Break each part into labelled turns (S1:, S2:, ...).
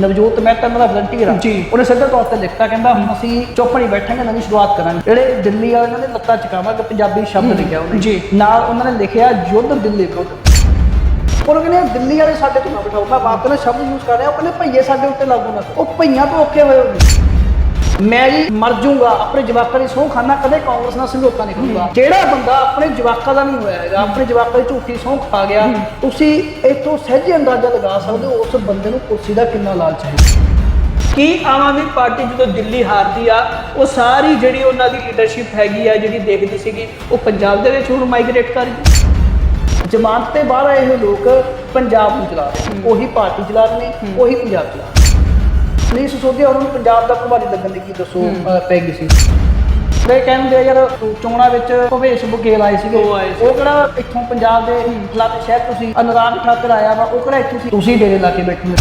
S1: ਨਵਜੋਤ ਮਹਿਤਾ ਮੇਰਾ ਵਲੰਟੀਅਰ ਆ। ਉਹਨੇ ਸਿੱਧੇ ਤੌਰ ਤੇ ਲਿਖਤਾ ਕਹਿੰਦਾ ਹੁਣ ਅਸੀਂ ਚੁੱਪ ਨਹੀਂ ਬੈਠਾਂਗੇ ਨਵੀਂ ਸ਼ੁਰੂਆਤ ਕਰਾਂਗੇ। ਜਿਹੜੇ ਦਿੱਲੀ ਵਾਲਿਆਂ ਨੇ ਲੱਤਾਂ ਚਕਾਵਾਂਗੇ ਪੰਜਾਬੀ ਸ਼ਬਦ ਲਿਖਿਆ ਉਹਨੇ।
S2: ਜੀ।
S1: ਨਾਲ ਉਹਨਾਂ ਨੇ ਲਿਖਿਆ ਯੁੱਧ ਦਿੱਲੀ ਵਿਰੁੱਧ। ਉਹ ਕਹਿੰਦੇ ਦਿੱਲੀ ਵਾਲੇ ਸਾਡੇ ਤੋਂ ਨਾ ਬਿਠਾਓ। ਮੈਂ ਬਾਪ ਨੇ ਸ਼ਬਦ ਯੂਜ਼ ਕਰ ਰਿਹਾ ਉਹ ਕਹਿੰਦੇ ਭਈਏ ਸਾਡੇ ਉੱਤੇ ਲਾਗੂ ਨਾ ਉਹ ਭਈਆਂ ਤੋਂ ਔਖੇ ਹੋਏ ਹੋਏ ਮੈਂ ਜੀ ਮਰ ਜਾਊਂਗਾ ਆਪਣੇ ਜਵਾਕਾਂ ਦੀ ਸਹੁੰ ਖਾਨਾ ਕਦੇ ਕਾਂਗਰਸ ਨਾਲ ਸਮਝੌਤਾ ਨਹੀਂ ਕਰੂੰਗਾ ਜਿਹੜਾ ਬੰਦਾ ਆਪਣੇ ਜਵਾਕਾਂ ਦਾ ਨਹੀਂ ਹੋਇਆ ਹੈਗਾ ਆਪਣੇ ਜਵਾਕਾਂ ਦੀ ਝੂਠੀ ਸਹੁੰ ਖਾ ਗਿਆ ਤੁਸੀਂ ਇਤੋਂ ਸਹਿਜੇ ਅੰਦਾਜ਼ਾ ਲਗਾ ਸਕਦੇ ਹੋ ਉਸ ਬੰਦੇ ਨੂੰ ਕੁਰਸੀ ਦਾ ਕਿੰਨਾ ਲਾਲਚ ਹੈ।
S2: ਕੀ ਆਮ ਆਦਮੀ ਪਾਰਟੀ ਜਦੋਂ ਦਿੱਲੀ ਹਾਰਦੀ ਆ ਉਹ ਸਾਰੀ ਜਿਹੜੀ ਉਹਨਾਂ ਦੀ ਲੀਡਰਸ਼ਿਪ ਹੈਗੀ ਆ ਜਿਹੜੀ ਦੇਖਦੀ ਸੀਗੀ ਉਹ ਪੰਜਾਬ ਦੇ ਵਿੱਚ ਹੁਣ ਮਾਈਗ੍ਰੇਟ ਕਰ ਗਈ।
S1: ਜਮਾਨਤ ਤੇ ਬਾਹਰ ਆਏ ਹੋਏ ਲੋਕ ਪੰਜਾਬ ਨੂੰ ਚਲਾ ਰਹੇ ਉਹੀ ਪਾਰਟੀ ਚਲਾ ਰਹੇ ਨੇ ਉਹੀ ਪੰਜਾਬ ਚਲਾ ਰਹੇ ਨੇ ਪੁਲਿਸ ਸੋਧਿਆ ਉਹਨਾਂ ਨੂੰ ਪੰਜਾਬ ਦਾ ਪ੍ਰਭਾਰੀ ਲੱਗਣ ਦੀ ਕੀ ਦੱਸੋ ਪੈ ਗਈ ਸੀ। ਤੇ ਕਹਿੰਦੇ ਆ ਯਾਰ ਚੋਣਾਂ ਵਿੱਚ ਭਵੇਸ਼ ਬੁਕੇਲ ਆਏ ਸੀਗੇ।
S2: ਉਹ ਆਏ ਸੀ।
S1: ਉਹ ਕਿਹੜਾ ਇੱਥੋਂ ਪੰਜਾਬ ਦੇ ਖਿਲਾਫ ਸ਼ਹਿਰ ਤੁਸੀਂ ਅਨੁਰਾਗ ਠਾਕਰ ਆਇਆ ਵਾ ਉਹ ਕਿਹੜਾ ਇੱਥੋਂ ਸੀ? ਤੁਸੀਂ ਡੇਰੇ ਲਾ ਕੇ ਬੈਠੇ ਹੋ।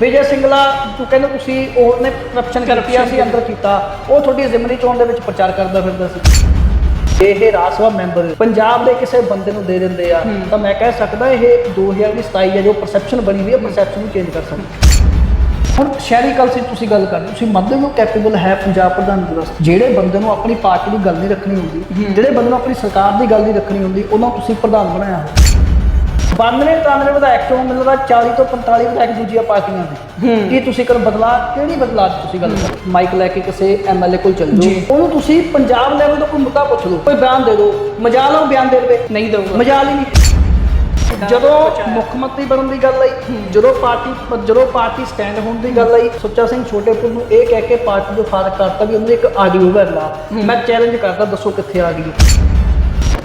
S1: ਵਿਜੇ ਸਿੰਗਲਾ ਤੂੰ ਕਹਿੰਦੇ ਤੁਸੀਂ ਉਹਨੇ ਕਰਪਸ਼ਨ ਕਰਪੀਆ ਸੀ ਅੰਦਰ ਕੀਤਾ। ਉਹ ਤੁਹਾਡੀ ਜ਼ਿਮਨੀ ਚੋਣ ਦੇ ਵਿੱਚ ਪ੍ਰਚਾਰ ਕਰਦਾ ਫਿਰਦਾ ਸੀ। ਇਹ ਰਾਜ ਸਭਾ ਮੈਂਬਰ ਪੰਜਾਬ ਦੇ ਕਿਸੇ ਬੰਦੇ ਨੂੰ ਦੇ ਦਿੰਦੇ ਆ। ਤਾਂ ਮੈਂ ਕਹਿ ਸਕਦਾ ਇਹ 2027 ਹੈ ਜੋ ਪਰਸੈਪਸ਼ਨ ਬਣੀ ਹੋਈ ਹੈ ਪਰਸੈਪਸ਼ਨ ਨੂੰ ਚੇਂਜ ਕਰ ਸਕਦਾ। ਹੁਣ ਸ਼ਹਿਰੀ ਕਲਸੀ ਤੁਸੀਂ ਗੱਲ ਕਰਦੇ ਹੋ, ਤੁਸੀਂ ਮੰਨਦੇ ਹੋ ਕੈਪੇਬਲ ਹੈ ਪੰਜਾਬ ਪ੍ਰਧਾਨ ਦਿਵਸ? ਜਿਹੜੇ ਬੰਦੇ ਨੂੰ ਆਪਣੀ ਪਾਰਟੀ ਦੀ ਗੱਲ ਨਹੀਂ ਰੱਖਣੀ ਹੁੰਦੀ ਜਿਹੜੇ ਬੰਦੇ ਨੂੰ ਆਪਣੀ ਸਰਕਾਰ ਦੀ ਗੱਲ ਨਹੀਂ ਰੱਖਣੀ ਹੁੰਦੀ ਉਹਨਾਂ ਨੂੰ ਤੁਸੀਂ ਪ੍ਰਧਾਨ ਬਣਾਇਆ ਹੋ 92 93 ਵਿਧਾਇਕ ਚੋਂ ਮਿਲਦਾ 40 ਤੋਂ 45 ਵਿਧਾਇਕ ਦੂਜੀਆਂ ਪਾਰਟੀਆਂ ਦੇ ਕੀ ਤੁਸੀਂ ਕਰ ਬਦਲਾ ਕਿਹੜੀ ਬਦਲਾ ਤੁਸੀਂ ਗੱਲ ਕਰੋ? ਮਾਈਕ ਲੈ ਕੇ ਕਿਸੇ ਐਮਐਲਏ ਕੋਲ ਚੱਲ। ਜਾਓ ਉਹਨੂੰ ਤੁਸੀਂ ਪੰਜਾਬ ਲੈਵਲ ਤੋਂ ਕੋਈ ਮੁੱਦਾ ਪੁੱਛ ਲਓ ਕੋਈ ਬਿਆਨ ਦੇ ਦਿਓ। ਮਜਾਲ ਉਹ ਬਿਆਨ ਦੇ ਦੇਵੇ।
S2: ਨਹੀਂ ਦਊਗਾ।
S1: ਮਜਾਲ ਹੀ ਨਹੀਂ। ਜਦੋਂ ਮੁੱਖ ਮੰਤਰੀ ਬਣਨ ਦੀ ਗੱਲ ਆਈ ਜਦੋਂ ਪਾਰਟੀ ਜਦੋਂ ਪਾਰਟੀ ਸਟੈਂਡ ਹੋਣ ਦੀ ਗੱਲ ਆਈ ਸੁੱਚਾ ਸਿੰਘ ਛੋਟੇਪੁਰ ਨੂੰ ਇਹ ਕਹਿ ਕੇ ਪਾਰਟੀ ਤੋਂ ਫਾਰਗ ਕਰਤਾ ਵੀ ਉਹਨੇ ਇੱਕ ਆਡੀਓ ਲਾ ਮੈਂ ਚੈਲੰਜ ਕਰਦਾ ਦੱਸੋ ਕਿੱਥੇ ਆ ਗਈ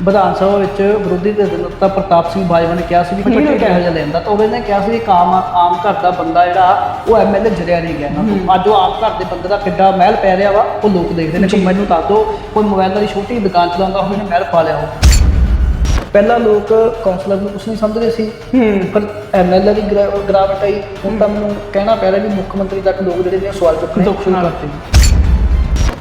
S1: ਵਿਧਾਨ ਸਭਾ ਵਿੱਚ ਵਿਰੋਧੀ ਦੇ ਨੇਤਾ ਪ੍ਰਤਾਪ ਸਿੰਘ ਬਾਜਵਾ ਨੇ ਕਿਹਾ ਸੀ ਵੀ ਪੱਟੀ ਕਿਹੋ ਜਿਹਾ ਲੈਂਦਾ ਤਾਂ ਉਹਨੇ ਕਿਹਾ ਸੀ ਕਿ ਆਮ ਆਮ ਘਰ ਦਾ ਬੰਦਾ ਜਿਹੜਾ ਉਹ ਐਮਐਲਏ ਜਰਿਆ ਨਹੀਂ ਗਿਆ। ਨਾ ਅੱਜ ਉਹ ਆਮ ਘਰ ਦੇ ਬੰਦੇ ਦਾ ਕਿੱਡਾ ਮਹਿਲ ਪੈ ਰਿਹਾ ਵਾ ਉਹ ਲੋਕ ਦੇਖਦੇ ਨੇ ਕਿ ਮੈਨੂੰ ਦੱਸ ਦਿਓ ਕੋਈ ਮੋਬਾਈਲ ਦੀ ਛੋਟੀ ਦੁਕਾਨ ਚਲਾਉਂਦਾ ਹੋਵੇ ਨੇ ਮਹਿਲ ਪਾ ਲਿਆ ਹੋ ਪਹਿਲਾਂ ਲੋਕ ਕਾਉਂਸਲਰ ਨੂੰ ਕੁਝ ਨਹੀਂ ਸਮਝਦੇ ਸੀ। ਪਰ ਐਮਐਲਏ ਦੀ ਗਰਾ- ਗਿਰਾਵਟ ਆਈ। ਹੁਣ ਤਾਂ ਮੈਨੂੰ ਕਹਿਣਾ ਪੈ ਰਿਹਾ ਵੀ ਮੁੱਖ ਮੰਤਰੀ ਤੱਕ ਲੋਕ ਜਿਹੜੇ ਨੇ ਸਵਾਲ ਚੁੱਕਣੇ ਸ਼ੁਰੂ ਕਰਤੇ